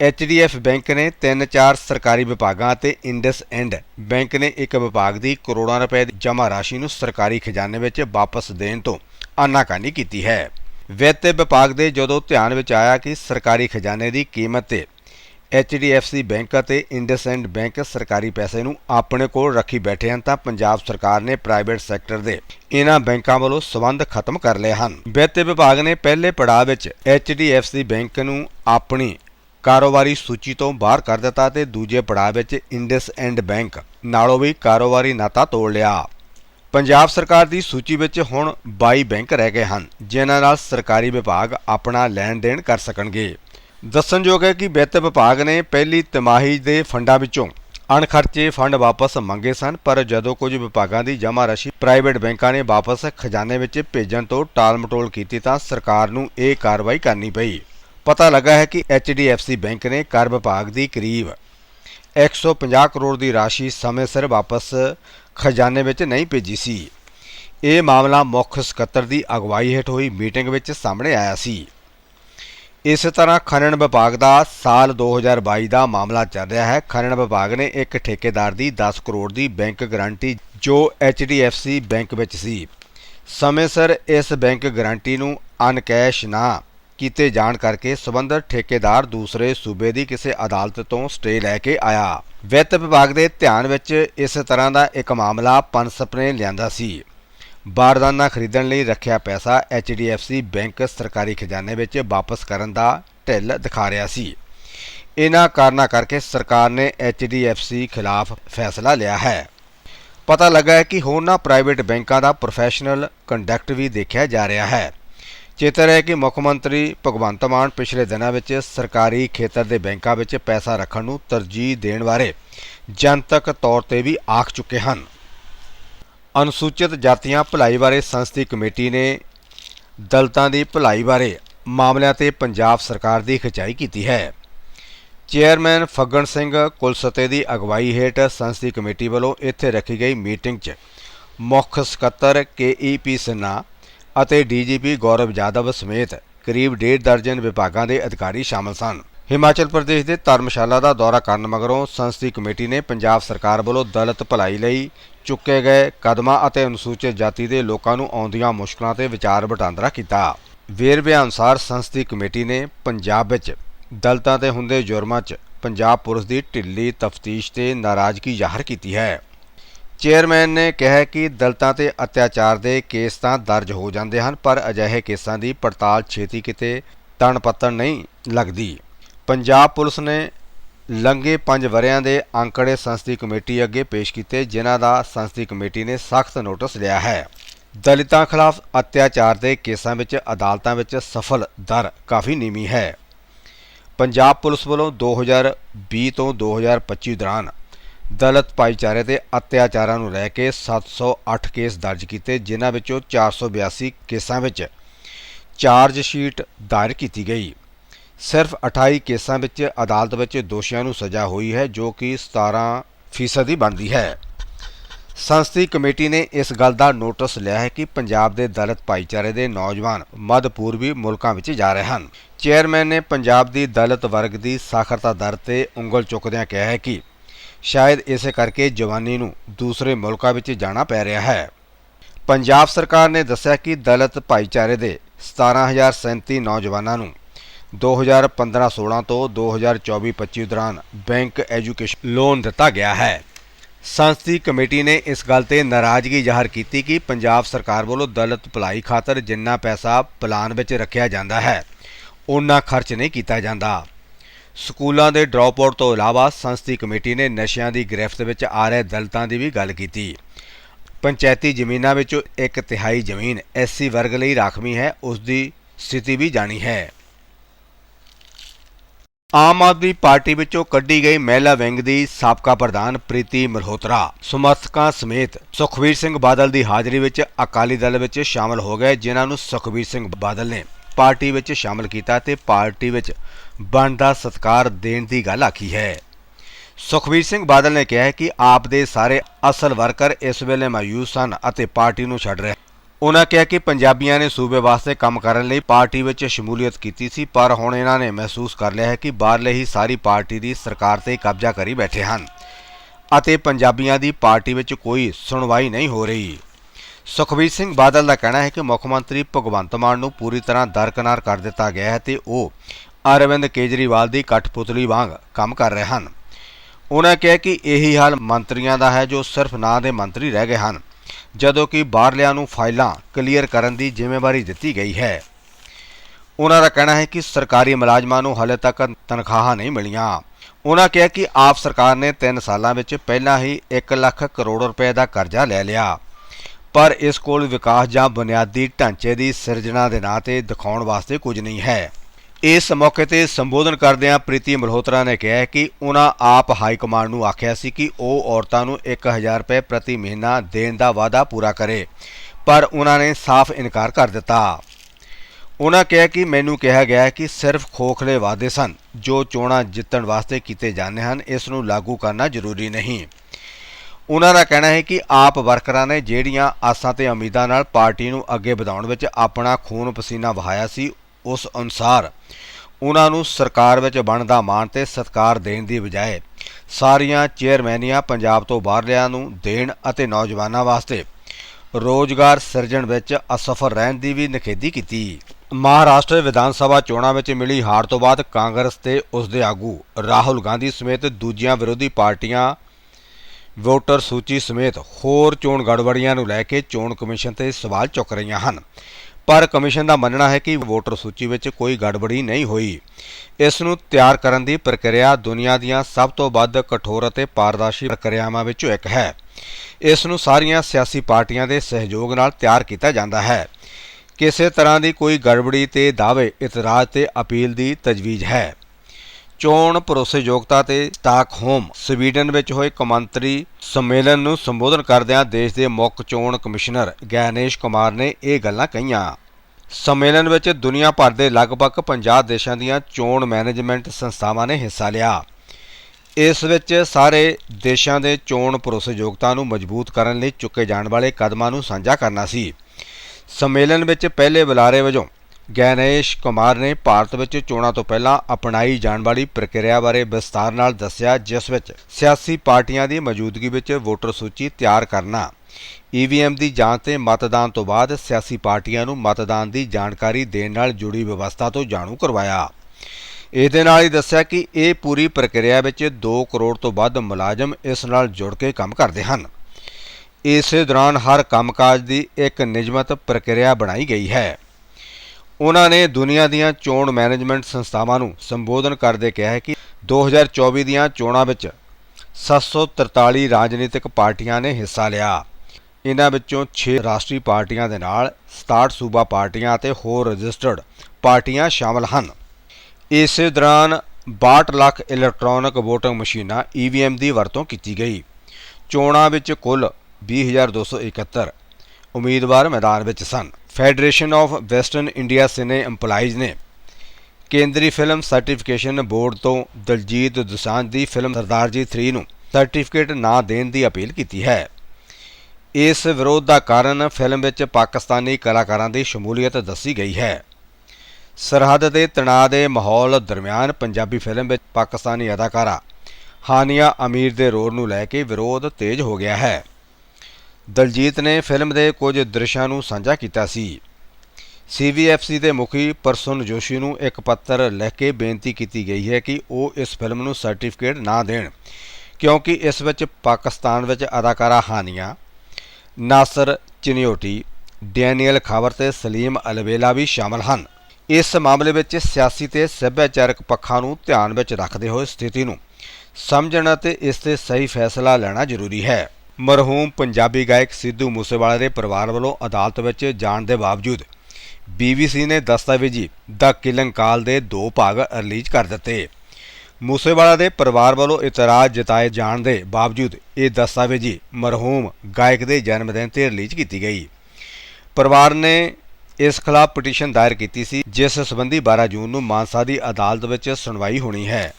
ਐਚਡੀਐਫ ਬੈਂਕ ਨੇ 3-4 ਸਰਕਾਰੀ ਵਿਭਾਗਾਂ ਅਤੇ ਇੰਡਸਇੰਡ ਬੈਂਕ ਨੇ ਇੱਕ ਵਿਭਾਗ ਦੀ ਕਰੋੜਾਂ ਰੁਪਏ ਦੀ ਜਮ੍ਹਾਂ ਰਾਸ਼ੀ ਨੂੰ ਸਰਕਾਰੀ ਖਜ਼ਾਨੇ ਵਿੱਚ ਵਾਪਸ ਦੇਣ ਤੋਂ ਆਨਾਕਾਨੀ ਕੀਤੀ ਹੈ। ਵਿੱਤ ਵਿਭਾਗ ਦੇ ਜਦੋਂ ਧਿਆਨ ਵਿੱਚ ਆਇਆ ਕਿ ਸਰਕਾਰੀ ਖਜ਼ਾਨੇ ਦੀ ਕੀਮਤ ਤੇ HDFC ਬੈਂਕ ਅਤੇ ਇੰਡਸਇੰਡ ਬੈਂਕ ਸਰਕਾਰੀ ਪੈਸੇ ਨੂੰ ਆਪਣੇ ਕੋਲ ਰੱਖੀ ਬੈਠੇ ਹਨ ਤਾਂ ਪੰਜਾਬ ਸਰਕਾਰ ਨੇ ਪ੍ਰਾਈਵੇਟ ਸੈਕਟਰ ਦੇ ਇਹਨਾਂ ਬੈਂਕਾਂ ਵੱਲੋਂ ਸਬੰਧ ਖਤਮ ਕਰ ਲਏ ਹਨ। ਵਿੱਤ ਵਿਭਾਗ ਨੇ ਪਹਿਲੇ ਪੜਾਅ ਵਿੱਚ HDFC ਬੈਂਕ ਨੂੰ ਆਪਣੀ ਕਾਰੋਬਾਰੀ ਸੂਚੀ ਤੋਂ ਬਾਹਰ ਕਰ ਦਿੱਤਾ ਤੇ ਦੂਜੇ ਪੜਾਅ ਵਿੱਚ ਇੰਡਸਇੰਡ ਬੈਂਕ ਨਾਲੋਂ ਵੀ ਕਾਰੋਬਾਰੀ ਨਾਤਾ ਤੋੜ ਲਿਆ। ਪੰਜਾਬ ਸਰਕਾਰ ਦੀ ਸੂਚੀ ਵਿੱਚ ਹੁਣ 22 ਬੈਂਕ ਰਹਿ ਗਏ ਹਨ, ਜਿਨ੍ਹਾਂ ਨਾਲ ਸਰਕਾਰੀ ਵਿਭਾਗ ਆਪਣਾ ਲੈਣ ਦੇਣ ਕਰ ਸਕਣਗੇ। ਦੱਸਣਯੋਗ ਹੈ ਕਿ ਵਿੱਤ ਵਿਭਾਗ ਨੇ ਪਹਿਲੀ ਤਿਮਾਹੀ ਦੇ ਫੰਡਾਂ ਵਿੱਚੋਂ ਅਣਖਰਚੇ ਫੰਡ ਵਾਪਸ ਮੰਗੇ ਸਨ, ਪਰ ਜਦੋਂ ਕੁਝ ਵਿਭਾਗਾਂ ਦੀ ਜਮ੍ਹਾਂ ਰਾਸ਼ੀ ਪ੍ਰਾਈਵੇਟ ਬੈਂਕਾਂ ਨੇ ਵਾਪਸ ਖਜ਼ਾਨੇ ਵਿੱਚ ਭੇਜਣ ਤੋਂ ਟਾਲ-ਮਟੋਲ ਕੀਤੀ ਤਾਂ ਸਰਕਾਰ ਨੂੰ ਇਹ ਕਾਰਵਾਈ ਕਰਨੀ ਪਈ। ਪਤਾ ਲੱਗਾ ਹੈ ਕਿ HDFC ਬੈਂਕ ਨੇ ਕਰ ਵਿਭਾਗ ਦੀ ਕਰੀਬ 150 ਕਰੋੜ ਦੀ ਰਾਸ਼ੀ ਸਮੇਂ ਸਿਰ ਵਾਪਸ ਖਜ਼ਾਨੇ ਵਿੱਚ ਨਹੀਂ ਭੇਜੀ ਸੀ। ਇਹ ਮਾਮਲਾ ਮੁੱਖ ਸਕੱਤਰ ਦੀ ਅਗਵਾਈ ਹੇਠ ਹੋਈ ਮੀਟਿੰਗ ਵਿੱਚ ਸਾਹਮਣੇ ਆਇਆ ਸੀ। ਇਸ ਤਰ੍ਹਾਂ ਖਣਨ ਵਿਭਾਗ ਦਾ ਸਾਲ 2022 ਦਾ ਮਾਮਲਾ ਚੱਲ ਰਿਹਾ ਹੈ। ਖਣਨ ਵਿਭਾਗ ਨੇ ਇੱਕ ਠੇਕੇਦਾਰ ਦੀ 10 ਕਰੋੜ ਦੀ ਬੈਂਕ ਗਾਰੰਟੀ ਜੋ HDFC ਬੈਂਕ ਵਿੱਚ ਸੀ। ਸਮੇਂ ਸਿਰ ਇਸ ਬੈਂਕ ਗਾਰੰਟੀ ਨੂੰ ਅਨਕੈਸ਼ ਨਾ ਕੀਤੇ ਜਾਣ ਕਰਕੇ ਸਬੰਧਤ ਠੇਕੇਦਾਰ ਦੂਸਰੇ ਸੂਬੇ ਦੀ ਕਿਸੇ ਅਦਾਲਤ ਤੋਂ ਸਟੇ ਲੈ ਕੇ ਆਇਆ। ਵਿੱਤ ਵਿਭਾਗ ਦੇ ਧਿਆਨ ਵਿੱਚ ਇਸ ਤਰ੍ਹਾਂ ਦਾ ਇੱਕ ਮਾਮਲਾ ਪਨਸਪ ਨੇ ਲਿਆਂਦਾ ਸੀ। ਬਾਰਦਾਨਾ ਖਰੀਦਣ ਲਈ ਰੱਖਿਆ ਪੈਸਾ HDFC ਬੈਂਕ ਸਰਕਾਰੀ ਖਜ਼ਾਨੇ ਵਿੱਚ ਵਾਪਸ ਕਰਨ ਦਾ ਢਿੱਲ ਦਿਖਾ ਰਿਹਾ ਸੀ। ਇਹਨਾਂ ਕਾਰਨਾਂ ਕਰਕੇ ਸਰਕਾਰ ਨੇ HDFC ਖਿਲਾਫ ਫੈਸਲਾ ਲਿਆ ਹੈ। ਪਤਾ ਲੱਗਾ ਹੈ ਕਿ ਹੋਰਨਾਂ ਪ੍ਰਾਈਵੇਟ ਬੈਂਕਾਂ ਦਾ ਪ੍ਰੋਫੈਸ਼ਨਲ ਕੰਡਕਟ ਵੀ ਦੇਖਿਆ ਜਾ ਰਿਹਾ ਹੈ। ਚੇਤਰ ਹੈ ਕਿ ਮੁੱਖ ਮੰਤਰੀ ਭਗਵੰਤ ਮਾਨ ਪਿਛਲੇ ਦਿਨਾਂ ਵਿੱਚ ਸਰਕਾਰੀ ਖੇਤਰ ਦੇ ਬੈਂਕਾਂ ਵਿੱਚ ਪੈਸਾ ਰੱਖਣ ਨੂੰ ਤਰਜੀਹ ਦੇਣ ਬਾਰੇ ਜਨਤਕ ਤੌਰ ਤੇ ਵੀ ਆਖ ਚੁੱਕੇ ਹਨ। ਅਨੁਸੂਚਿਤ ਜਾਤੀਆਂ ਭਲਾਈ ਬਾਰੇ ਸੰਸਦੀ ਕਮੇਟੀ ਨੇ ਦਲਤਾਂ ਦੀ ਭਲਾਈ ਬਾਰੇ ਮਾਮਲਿਆਂ ਤੇ ਪੰਜਾਬ ਸਰਕਾਰ ਦੀ ਖਿਚਾਈ ਕੀਤੀ ਹੈ। ਚੇਅਰਮੈਨ ਫੱਗਣ ਸਿੰਘ ਕੁਲਸਤੇ ਦੀ ਅਗਵਾਈ ਹੇਠ ਸੰਸਦੀ ਕਮੇਟੀ ਵੱਲੋਂ ਇੱਥੇ ਰੱਖੀ ਗਈ ਮੀਟਿੰਗ 'ਚ ਮੁੱਖ ਸਕੱਤਰ ਕੇਈਪੀ ਸਿਨਹਾ ਅਤੇ ਡੀਜੀਪੀ ਗੌਰਵ ਜਾਦਵ ਸਮੇਤ ਕਰੀਬ 1.5 ਦਰਜਨ ਵਿਭਾਗਾਂ ਦੇ ਅਧਿਕਾਰੀ ਸ਼ਾਮਲ ਸਨ। ਹਿਮਾਚਲ ਪ੍ਰਦੇਸ਼ ਦੇ ਧਰਮਸ਼ਾਲਾ ਦਾ ਦੌਰਾ ਕਰਨ ਮਗਰੋਂ ਸੰਸਦੀ ਕਮੇਟੀ ਨੇ ਪੰਜਾਬ ਸਰਕਾਰ ਵੱਲੋਂ ਦਲਿਤ ਭਲਾਈ ਲਈ ਚੁੱਕੇ ਗਏ ਕਦਮਾਂ ਅਤੇ ਅਨੁਸੂਚਿਤ ਜਾਤੀ ਦੇ ਲੋਕਾਂ ਨੂੰ ਆਉਂਦੀਆਂ ਮੁਸ਼ਕਲਾਂ ਤੇ ਵਿਚਾਰ ਵਟਾਂਦਰਾ ਕੀਤਾ। ਵੇਰਵੇ ਅਨੁਸਾਰ ਸੰਸਦੀ ਕਮੇਟੀ ਨੇ ਪੰਜਾਬ ਵਿੱਚ ਦਲਤਾਂ ਤੇ ਹੁੰਦੇ ਜੁਰਮਾਂ 'ਚ ਪੰਜਾਬ ਪੁਲਿਸ ਦੀ ਢਿੱਲੀ ਤਫਤੀਸ਼ ਤੇ ਨਾਰਾਜ਼ਗੀ ਜ਼ਾਹਰ ਕੀਤੀ ਹੈ। ਚੇਅਰਮੈਨ ਨੇ ਕਿਹਾ ਕਿ ਦਲਤਾਂ ਤੇ ਅਤਿਆਚਾਰ ਦੇ ਕੇਸ ਤਾਂ ਦਰਜ ਹੋ ਜਾਂਦੇ ਹਨ, ਪਰ ਅਜਿਹੇ ਕੇਸਾਂ ਦੀ ਪੜਤਾਲ ਛੇਤੀ ਕਿਤੇ ਤਣ ਪੱਤਣ ਨਹੀਂ ਲੱਗਦੀ। ਪੰਜਾਬ ਪੁਲਿਸ ਨੇ ਲੰਘੇ 5 ਵਰਿਆਂ ਦੇ ਅੰਕੜੇ ਸੰਸਦੀ ਕਮੇਟੀ ਅੱਗੇ ਪੇਸ਼ ਕੀਤੇ, ਜਿਨ੍ਹਾਂ ਦਾ ਸੰਸਦੀ ਕਮੇਟੀ ਨੇ ਸਖਤ ਨੋਟਿਸ ਲਿਆ ਹੈ। ਦਲਿਤਾਂ ਖਿਲਾਫ ਅਤਿਆਚਾਰ ਦੇ ਕੇਸਾਂ ਵਿੱਚ ਅਦਾਲਤਾਂ ਵਿੱਚ ਸਫਲ ਦਰ ਕਾਫੀ ਨੀਵੀਂ ਹੈ। ਪੰਜਾਬ ਪੁਲਿਸ ਵੱਲੋਂ 2020 ਤੋਂ 2025 ਦੌਰਾਨ ਦਲਿਤ ਭਾਈਚਾਰੇ ਦੇ ਅਤਿਆਚਾਰਾਂ ਨੂੰ ਲੈ ਕੇ 708 ਕੇਸ ਦਰਜ ਕੀਤੇ, ਜਿਨ੍ਹਾਂ ਵਿੱਚੋਂ 482 ਕੇਸਾਂ ਵਿੱਚ ਚਾਰਜ ਸ਼ੀਟ ਦਾਇਰ ਕੀਤੀ ਗਈ। ਸਿਰਫ 28 ਕੇਸਾਂ ਵਿੱਚ ਅਦਾਲਤ ਵਿੱਚ ਦੋਸ਼ੀਆਂ ਨੂੰ ਸਜ਼ਾ ਹੋਈ ਹੈ, ਜੋ ਕਿ 17 ਫੀਸਦੀ ਬਣਦੀ ਹੈ। ਸੰਸਦੀ ਕਮੇਟੀ ਨੇ ਇਸ ਗੱਲ ਦਾ ਨੋਟਿਸ ਲਿਆ ਹੈ ਕਿ ਪੰਜਾਬ ਦੇ ਦਲਿਤ ਭਾਈਚਾਰੇ ਦੇ ਨੌਜਵਾਨ ਮੱਧ ਪੂਰਬੀ ਮੁਲਕਾਂ ਵਿੱਚ ਜਾ ਰਹੇ ਹਨ। ਚੇਅਰਮੈਨ ਨੇ ਪੰਜਾਬ ਦੀ ਦਲਿਤ ਵਰਗ ਦੀ ਸਾਖਰਤਾ ਦਰ ਤੇ ਉਂਗਲ ਚੁੱਕਦਿਆਂ ਕਿਹਾ ਹੈ ਕਿ ਸ਼ਾਇਦ ਇਸੇ ਕਰਕੇ ਜਵਾਨੀ ਨੂੰ ਦੂਸਰੇ ਮੁਲਕਾਂ ਵਿੱਚ ਜਾਣਾ ਪੈ ਰਿਹਾ ਹੈ। ਪੰਜਾਬ ਸਰਕਾਰ ਨੇ ਦੱਸਿਆ ਕਿ ਦਲਿਤ ਭਾਈਚਾਰੇ ਦੇ 17037 ਨੌਜਵਾਨਾਂ ਨੂੰ 2015-16 ਤੋਂ 2024-25 ਦੌਰਾਨ ਬੈਂਕ ਐਜੂਕੇਸ਼ਨ ਲੋਨ ਦਿੱਤਾ ਗਿਆ ਹੈ। ਸੰਸਦੀ ਕਮੇਟੀ ਨੇ ਇਸ ਗੱਲ ਤੇ ਨਾਰਾਜ਼ਗੀ ਜ਼ਾਹਰ ਕੀਤੀ ਕਿ ਪੰਜਾਬ ਸਰਕਾਰ ਵੱਲੋਂ ਦਲਿਤ ਭਲਾਈ ਖਾਤਰ ਜਿੰਨਾ ਪੈਸਾ ਪਲਾਨ ਵਿੱਚ ਰੱਖਿਆ ਜਾਂਦਾ ਹੈ ਉਨਾ ਖਰਚ ਨਹੀਂ ਕੀਤਾ ਜਾਂਦਾ। ਸਕੂਲਾਂ ਦੇ ਡ੍ਰੌਪ ਆਊਟ ਤੋਂ ਇਲਾਵਾ ਸੰਸਦੀ ਕਮੇਟੀ ਨੇ ਨਸ਼ਿਆਂ ਦੀ ਗ੍ਰਿਫਤ ਵਿੱਚ ਆ ਰਹੇ ਦਲਤਾਂ ਦੀ ਵੀ ਗੱਲ ਕੀਤੀ। ਪੰਚਾਇਤੀ ਜ਼ਮੀਨਾਂ ਵਿੱਚੋਂ ਇੱਕ ਤਿਹਾਈ ਜ਼ਮੀਨ ਐਸਸੀ ਵਰਗ ਲਈ ਰਾਖਵੀਂ ਹੈ, ਉਸ ਦੀ ਸਥਿਤੀ ਵੀ ਜਾਣੀ ਹੈ। ਆਮ ਆਦਮੀ ਪਾਰਟੀ ਵਿੱਚੋਂ ਕੱਢੀ ਗਈ ਮਹਿਲਾ ਵਿੰਗ ਦੀ ਸਾਬਕਾ ਪ੍ਰਧਾਨ ਪ੍ਰੀਤੀ ਮਲਹੋਤਰਾ। ਸਮਰਥਕਾਂ ਸਮੇਤ ਸੁਖਵੀਰ ਸਿੰਘ ਬਾਦਲ ਦੀ ਹਾਜ਼ਰੀ ਵਿੱਚ ਅਕਾਲੀ ਦਲ ਵਿੱਚ ਸ਼ਾਮਲ ਹੋ ਗਏ, ਜਿਨ੍ਹਾਂ ਨੂੰ ਸੁਖਵੀਰ ਸਿੰਘ ਬਾਦਲ ਨੇ ਪਾਰਟੀ ਵਿੱਚ ਸ਼ਾਮਲ ਕੀਤਾ ਤੇ ਪਾਰਟੀ ਵਿੱਚ ਬਣਦਾ ਸਤਕਾਰ ਦੇਣ ਦੀ ਗੱਲ ਆਖੀ ਹੈ। ਸੁਖਵੀਰ ਸਿੰਘ ਬਾਦਲ ਨੇ ਕਿਹਾ ਕਿ ਆਪ ਦੇ ਸਾਰੇ ਅਸਲ ਵਰਕਰ ਇਸ ਵੇਲੇ ਮਾਯੂਸ ਹਨ ਅਤੇ ਪਾਰਟੀ ਨੂੰ ਛੱਡ ਰਹੇ ਉਹਨਾਂ ਕਿਹਾ ਕਿ ਪੰਜਾਬੀਆਂ ਨੇ ਸੂਬੇ ਵਾਸਤੇ ਕੰਮ ਕਰਨ ਲਈ ਪਾਰਟੀ ਵਿੱਚ ਸ਼ਮੂਲੀਅਤ ਕੀਤੀ ਸੀ, ਪਰ ਹੁਣ ਇਹਨਾਂ ਨੇ ਮਹਿਸੂਸ ਕਰ ਲਿਆ ਹੈ ਕਿ ਬਾਹਰਲੇ ਹੀ ਸਾਰੀ ਪਾਰਟੀ ਦੀ ਸਰਕਾਰ ਤੇ ਕਬਜ਼ਾ ਕਰੀ ਬੈਠੇ ਹਨ ਅਤੇ ਪੰਜਾਬੀਆਂ ਦੀ ਪਾਰਟੀ ਵਿੱਚ ਕੋਈ ਸੁਣਵਾਈ ਨਹੀਂ ਹੋ ਰਹੀ। ਸੁਖਬੀਰ ਸਿੰਘ ਬਾਦਲ ਦਾ ਕਹਿਣਾ ਹੈ ਕਿ ਮੁੱਖ ਮੰਤਰੀ ਭਗਵੰਤ ਮਾਨ ਨੂੰ ਪੂਰੀ ਤਰ੍ਹਾਂ ਦਰਕਨਾਰ ਕਰ ਦਿੱਤਾ ਗਿਆ ਹੈ ਤੇ ਉਹ ਅਰਵਿੰਦ ਕੇਜਰੀਵਾਲ ਦੀ ਕਠਪੁਤਲੀ ਵਾਂਗ ਕੰਮ ਕਰ ਰਹੇ ਹਨ। ਉਹਨਾਂ ਕਿਹਾ ਕਿ ਇਹੀ ਹਾਲ ਮੰਤਰੀਆਂ ਦਾ ਹੈ ਜੋ ਸਿਰਫ ਨਾਂ ਦੇ ਮੰਤਰੀ ਰਹਿ ਗਏ ਹਨ। ਜਦੋਂ ਕਿ ਬਾਹਰਲਿਆਂ ਨੂੰ ਫਾਈਲਾਂ ਕਲੀਅਰ ਕਰਨ ਦੀ ਜ਼ਿੰਮੇਵਾਰੀ ਦਿੱਤੀ ਗਈ ਹੈ। ਉਹਨਾਂ ਦਾ ਕਹਿਣਾ ਹੈ ਕਿ ਸਰਕਾਰੀ ਮੁਲਾਜ਼ਮਾਂ ਨੂੰ ਹਾਲੇ ਤੱਕ ਤਨਖਾਹਾਂ ਨਹੀਂ ਮਿਲੀਆਂ। ਉਨ੍ਹਾਂ ਕਿਹਾ ਕਿ ਆਪ ਸਰਕਾਰ ਨੇ 3 ਸਾਲਾਂ ਵਿੱਚ ਪਹਿਲਾਂ ਹੀ 1 ਲੱਖ ਕਰੋੜ ਰੁਪਏ ਦਾ ਕਰਜ਼ਾ ਲੈ ਲਿਆ। ਪਰ ਇਸ ਕੋਲ ਵਿਕਾਸ ਜਾਂ ਬੁਨਿਆਦੀ ਢਾਂਚੇ ਦੀ ਸਿਰਜਣਾ ਦੇ ਨਾਂ ਤੇ ਦਿਖਾਉਣ ਵਾਸਤੇ ਕੁਝ ਨਹੀਂ ਹੈ। ਇਸ ਮੌਕੇ ਤੇ ਸੰਬੋਧਨ ਕਰਦਿਆਂ ਪ੍ਰੀਤੀ ਮਲਹੋਤਰਾ ਨੇ ਕਿਹਾ ਕਿ ਉਹਨਾਂ ਆਪ ਹਾਈ ਕਮਾਂਡ ਨੂੰ ਆਖਿਆ ਸੀ ਕਿ ਉਹ ਔਰਤਾਂ ਨੂੰ 1000 ਰੁਪਏ ਪ੍ਰਤੀ ਮਹੀਨਾ ਦੇਣ ਦਾ ਵਾਅਦਾ ਪੂਰਾ ਕਰੇ, ਪਰ ਉਹਨਾਂ ਨੇ ਸਾਫ਼ ਇਨਕਾਰ ਕਰ ਦਿੱਤਾ। ਉਹਨਾਂ ਕਿਹਾ ਕਿ ਮੈਨੂੰ ਕਿਹਾ ਗਿਆ ਕਿ ਸਿਰਫ ਖੋਖਲੇ ਵਾਅਦੇ ਸਨ, ਜੋ ਚੋਣਾਂ ਜਿੱਤਣ ਵਾਸਤੇ ਕੀਤੇ ਜਾਂਦੇ ਹਨ, ਇਸ ਨੂੰ ਲਾਗੂ ਕਰਨਾ ਜ਼ਰੂਰੀ ਨਹੀਂ। ਉਹਨਾਂ ਦਾ ਕਹਿਣਾ ਹੈ ਕਿ ਆਪ ਵਰਕਰਾਂ ਨੇ ਜਿਹੜੀਆਂ ਆਸਾਂ ਤੇ ਉਮੀਦਾਂ ਨਾਲ ਪਾਰਟੀ ਨੂੰ ਅੱਗੇ ਵਧਾਉਣ ਵਿੱਚ ਆਪਣਾ ਖੂਨ ਪਸੀਨਾ ਵਹਾਇਆ ਸੀ ਉਸ ਅਨੁਸਾਰ ਉਹਨਾਂ ਨੂੰ ਸਰਕਾਰ ਵਿੱਚ ਬਣਦਾ ਮਾਣ ਤੇ ਸਤਕਾਰ ਦੇਣ ਦੀ ਬਜਾਏ ਸਾਰੀਆਂ ਚੇਅਰਮੈਨੀਆਂ ਪੰਜਾਬ ਤੋਂ ਬਾਹਰਲਿਆਂ ਨੂੰ ਦੇਣ ਅਤੇ ਨੌਜਵਾਨਾਂ ਵਾਸਤੇ ਰੋਜ਼ਗਾਰ ਸਿਰਜਣ ਵਿੱਚ ਅਸਫਲ ਰਹਿਣ ਦੀ ਵੀ ਨਿਖੇਧੀ ਕੀਤੀ। ਮਹਾਰਾਸ਼ਟਰ ਵਿਧਾਨ ਸਭਾ ਚੋਣਾਂ ਵਿੱਚ ਮਿਲੀ ਹਾਰ ਤੋਂ ਬਾਅਦ ਕਾਂਗਰਸ ਤੇ ਉਸ ਦੇ ਆਗੂ ਰਾਹੁਲ ਗਾਂਧੀ ਸਮੇਤ ਦੂਜੀਆਂ ਵਿਰੋਧੀ ਪਾਰਟੀਆਂ ਵੋਟਰ ਸੂਚੀ ਸਮੇਤ ਹੋਰ ਚੋਣ ਗੜਬੜੀਆਂ ਨੂੰ ਲੈ ਕੇ ਚੋਣ ਕਮਿਸ਼ਨ ਤੇ ਸਵਾਲ ਚੁੱਕ ਰਹੀਆਂ ਹਨ। ਪਰ ਕਮਿਸ਼ਨ ਦਾ ਮੰਨਣਾ ਹੈ ਕਿ ਵੋਟਰ ਸੂਚੀ ਵਿੱਚ ਕੋਈ ਗੜਬੜੀ ਨਹੀਂ ਹੋਈ। ਇਸ ਨੂੰ ਤਿਆਰ ਕਰਨ ਦੀ ਪ੍ਰਕਿਰਿਆ ਦੁਨੀਆ ਦੀਆਂ ਸਭ ਤੋਂ ਵੱਧ ਕਠੋਰ ਅਤੇ ਪਾਰਦਰਸ਼ੀ ਪ੍ਰਕਿਰਿਆਵਾਂ ਵਿੱਚੋਂ ਇੱਕ ਹੈ। ਇਸ ਨੂੰ ਸਾਰੀਆਂ ਸਿਆਸੀ ਪਾਰਟੀਆਂ ਦੇ ਸਹਿਯੋਗ ਨਾਲ ਤਿਆਰ ਕੀਤਾ ਜਾਂਦਾ ਹੈ। ਕਿਸੇ ਤਰ੍ਹਾਂ ਦੀ ਕੋਈ ਗੜਬੜੀ ਤੇ ਦਾਅਵੇ, ਇਤਰਾਜ਼ ਤੇ ਅਪੀਲ ਦੀ ਤਜਵੀਜ਼ ਹੈ। ਚੋਣ ਭਰੋਸੇਯੋਗਤਾ ਤੇ ਸਟਾਕਹੋਮ ਸਵੀਡਨ ਵਿੱਚ ਹੋਏ ਕੌਮਾਂਤਰੀ ਸੰਮੇਲਨ ਨੂੰ ਸੰਬੋਧਨ ਕਰਦਿਆਂ ਦੇਸ਼ ਦੇ ਮੁੱਖ ਚੋਣ ਕਮਿਸ਼ਨਰ ਗੈਨੇਸ਼ ਕੁਮਾਰ ਨੇ ਇਹ ਗੱਲਾਂ ਕਹੀਆਂ। ਸੰਮੇਲਨ ਵਿੱਚ ਦੁਨੀਆ ਭਰ ਦੇ ਲਗਭਗ 50 ਦੇਸ਼ਾਂ ਦੀਆਂ ਚੋਣ ਮੈਨੇਜਮੈਂਟ ਸੰਸਥਾਵਾਂ ਨੇ ਹਿੱਸਾ ਲਿਆ। ਇਸ ਵਿੱਚ ਸਾਰੇ ਦੇਸ਼ਾਂ ਦੇ ਚੋਣ ਭਰੋਸੇਯੋਗਤਾ ਨੂੰ ਮਜ਼ਬੂਤ ਕਰਨ ਲਈ ਚੁੱਕੇ ਜਾਣ ਵਾਲੇ ਕਦਮਾਂ ਨੂੰ ਸਾਂਝਾ ਕਰਨਾ ਸੀ। ਸੰਮੇਲਨ ਵਿੱਚ ਪਹਿਲੇ ਬੁਲਾਰੇ ਵਜੋਂ ਗੈਨੇਸ਼ ਕੁਮਾਰ ਨੇ ਭਾਰਤ ਵਿੱਚ ਚੋਣਾਂ ਤੋਂ ਪਹਿਲਾਂ ਅਪਣਾਈ ਜਾਣ ਵਾਲੀ ਪ੍ਰਕਿਰਿਆ ਬਾਰੇ ਵਿਸਤਾਰ ਨਾਲ ਦੱਸਿਆ, ਜਿਸ ਵਿੱਚ ਸਿਆਸੀ ਪਾਰਟੀਆਂ ਦੀ ਮੌਜੂਦਗੀ ਵਿੱਚ ਵੋਟਰ ਸੂਚੀ ਤਿਆਰ ਕਰਨਾ ਈਵੀਐਮ ਦੀ ਜਾਂਚ ਤੇ ਮਤਦਾਨ ਤੋਂ ਬਾਅਦ ਸਿਆਸੀ ਪਾਰਟੀਆਂ ਨੂੰ ਮਤਦਾਨ ਦੀ ਜਾਣਕਾਰੀ ਦੇਣ ਨਾਲ ਜੁੜੀ ਵਿਵਸਥਾ ਤੋਂ ਜਾਣੂ ਕਰਵਾਇਆ। ਇਹਦੇ ਨਾਲ ਹੀ ਦੱਸਿਆ ਕਿ ਇਹ ਪੂਰੀ ਪ੍ਰਕਿਰਿਆ ਵਿੱਚ 2 ਕਰੋੜ ਤੋਂ ਵੱਧ ਮੁਲਾਜ਼ਮ ਇਸ ਨਾਲ ਜੁੜ ਕੇ ਕੰਮ ਕਰਦੇ ਹਨ। ਇਸੇ ਦੌਰਾਨ ਹਰ ਕੰਮਕਾਜ ਦੀ ਇੱਕ ਨਿਯਮਤ ਪ੍ਰਕਿਰਿਆ ਬਣਾਈ ਗਈ ਹੈ। ਉਹਨਾਂ ਨੇ ਦੁਨੀਆ ਦੀਆਂ ਚੋਣ ਮੈਨੇਜਮੈਂਟ ਸੰਸਥਾਵਾਂ ਨੂੰ ਸੰਬੋਧਨ ਕਰਦੇ ਕਿਹਾ ਹੈ ਕਿ 2024 ਦੀਆਂ ਚੋਣਾਂ ਵਿੱਚ 743 ਰਾਜਨੀਤਿਕ ਪਾਰਟੀਆਂ ਨੇ ਹਿੱਸਾ ਲਿਆ। ਇਹਨਾਂ ਵਿੱਚੋਂ 6 ਰਾਸ਼ਟਰੀ ਪਾਰਟੀਆਂ ਦੇ ਨਾਲ 67 ਸੂਬਾ ਪਾਰਟੀਆਂ ਅਤੇ ਹੋਰ ਰਜਿਸਟਰਡ ਪਾਰਟੀਆਂ ਸ਼ਾਮਲ ਹਨ। ਇਸੇ ਦੌਰਾਨ 62 ਲੱਖ ਇਲੈਕਟ੍ਰੋਨਿਕ VOTING ਮਸ਼ੀਨਾਂ EVM ਦੀ ਵਰਤੋਂ ਕੀਤੀ ਗਈ। ਚੋਣਾਂ ਵਿੱਚ ਕੁੱਲ 20271 ਉਮੀਦਵਾਰ ਮੈਦਾਨ ਵਿੱਚ ਸਨ। Federation of western India cine EMPLOYEES ਨੇ ਕੇਂਦਰੀ ਫਿਲਮ ਸਰਟੀਫਿਕੇਸ਼ਨ ਬੋਰਡ ਤੋਂ ਦਲਜੀਤ ਦੁਸਾਂਝ ਦੀ ਫਿਲਮ ਸਰਦਾਰ ਜੀ 3 ਨੂੰ ਸਰਟੀਫਿਕੇਟ ਨਾ ਦੇਣ ਦੀ ਅਪੀਲ ਕੀਤੀ ਹੈ। ਇਸ ਵਿਰੋਧ ਦਾ ਕਾਰਨ ਫਿਲਮ ਵਿੱਚ ਪਾਕਿਸਤਾਨੀ ਕਲਾਕਾਰਾਂ ਦੀ ਸ਼ਮੂਲੀਅਤ ਦੱਸੀ ਗਈ ਹੈ। ਸਰਹੱਦ ਦੇ ਤਣਾਅ ਦੇ ਮਾਹੌਲ ਦਰਮਿਆਨ ਪੰਜਾਬੀ ਫਿਲਮ ਵਿੱਚ ਪਾਕਿਸਤਾਨੀ ਅਦਾਕਾਰਾ ਹਾਨੀਆ ਅਮੀਰ ਦੇ ਰੋਲ ਨੂੰ ਲੈ ਕੇ ਵਿਰੋਧ ਤੇਜ਼ ਹੋ ਗਿਆ ਹੈ। ਦਲਜੀਤ ਨੇ ਫਿਲਮ ਦੇ ਕੁਝ ਦ੍ਰਿਸ਼ਾਂ ਨੂੰ ਸਾਂਝਾ ਕੀਤਾ ਸੀ। ਸੀਵੀਐਫਸੀ ਦੇ ਮੁਖੀ ਪਰਸੁਨ ਜੋਸ਼ੀ ਨੂੰ ਇੱਕ ਪੱਤਰ ਲਿਖ ਕੇ ਬੇਨਤੀ ਕੀਤੀ ਗਈ ਹੈ ਕਿ ਉਹ ਇਸ ਫਿਲਮ ਨੂੰ ਸਰਟੀਫਿਕੇਟ ਨਾ ਦੇਣ, ਕਿਉਂਕਿ ਇਸ ਵਿੱਚ ਪਾਕਿਸਤਾਨ ਵਿੱਚ ਅਦਾਕਾਰਾ ਹਾਨੀਆ, ਨਾਸਰ ਚਿਨਿਓਟੀ, ਡੈਨੀਅਲ ਖਾਵਰ ਤੇ ਸਲੀਮ ਅਲਵੇਲਾ ਵੀ ਸ਼ਾਮਲ ਹਨ। ਇਸ ਮਾਮਲੇ ਵਿੱਚ ਸਿਆਸੀ ਤੇ ਸੱਭਿਆਚਾਰਕ ਪੱਖਾਂ ਨੂੰ ਧਿਆਨ ਵਿੱਚ ਰੱਖਦੇ ਹੋਏ ਸਥਿਤੀ ਨੂੰ ਸਮਝਣ ਅਤੇ ਇਸ ਤੇ ਸਹੀ ਫੈਸਲਾ ਲੈਣਾ ਜ਼ਰੂਰੀ ਹੈ। ਮਰਹੂਮ ਪੰਜਾਬੀ ਗਾਇਕ ਸਿੱਧੂ ਮੂਸੇਵਾਲਾ ਦੇ ਪਰਿਵਾਰ ਵੱਲੋਂ ਅਦਾਲਤ ਵਿੱਚ ਜਾਣ ਦੇ ਬਾਵਜੂਦ BBC ਨੇ ਦਸਤਾਵੇਜੀ ਦਾ ਕਿਲਿੰਗ ਕਾਲ ਦੇ ਦੋ ਭਾਗ ਰਿਲੀਜ਼ ਕਰ ਦਿੱਤੇ। ਮੂਸੇਵਾਲਾ ਦੇ ਪਰਿਵਾਰ ਵੱਲੋਂ ਇਤਰਾਜ਼ ਜਤਾਏ ਜਾਣ ਦੇ ਬਾਵਜੂਦ ਇਹ ਦਸਤਾਵੇਜੀ ਮਰਹੂਮ ਗਾਇਕ ਦੇ ਜਨਮ ਦਿਨ ਤੇ ਰਿਲੀਜ਼ ਕੀਤੀ ਗਈ। ਪਰਿਵਾਰ ਨੇ ਇਸ ਖਿਲਾਫ ਪਟੀਸ਼ਨ ਦਾਇਰ ਕੀਤੀ ਸੀ, ਜਿਸ ਸੰਬੰਧੀ 12 ਜੂਨ ਨੂੰ ਮਾਨਸਾ ਦੀ ਅਦਾਲਤ ਵਿੱਚ ਸੁਣਵਾਈ ਹੋਣੀ ਹੈ।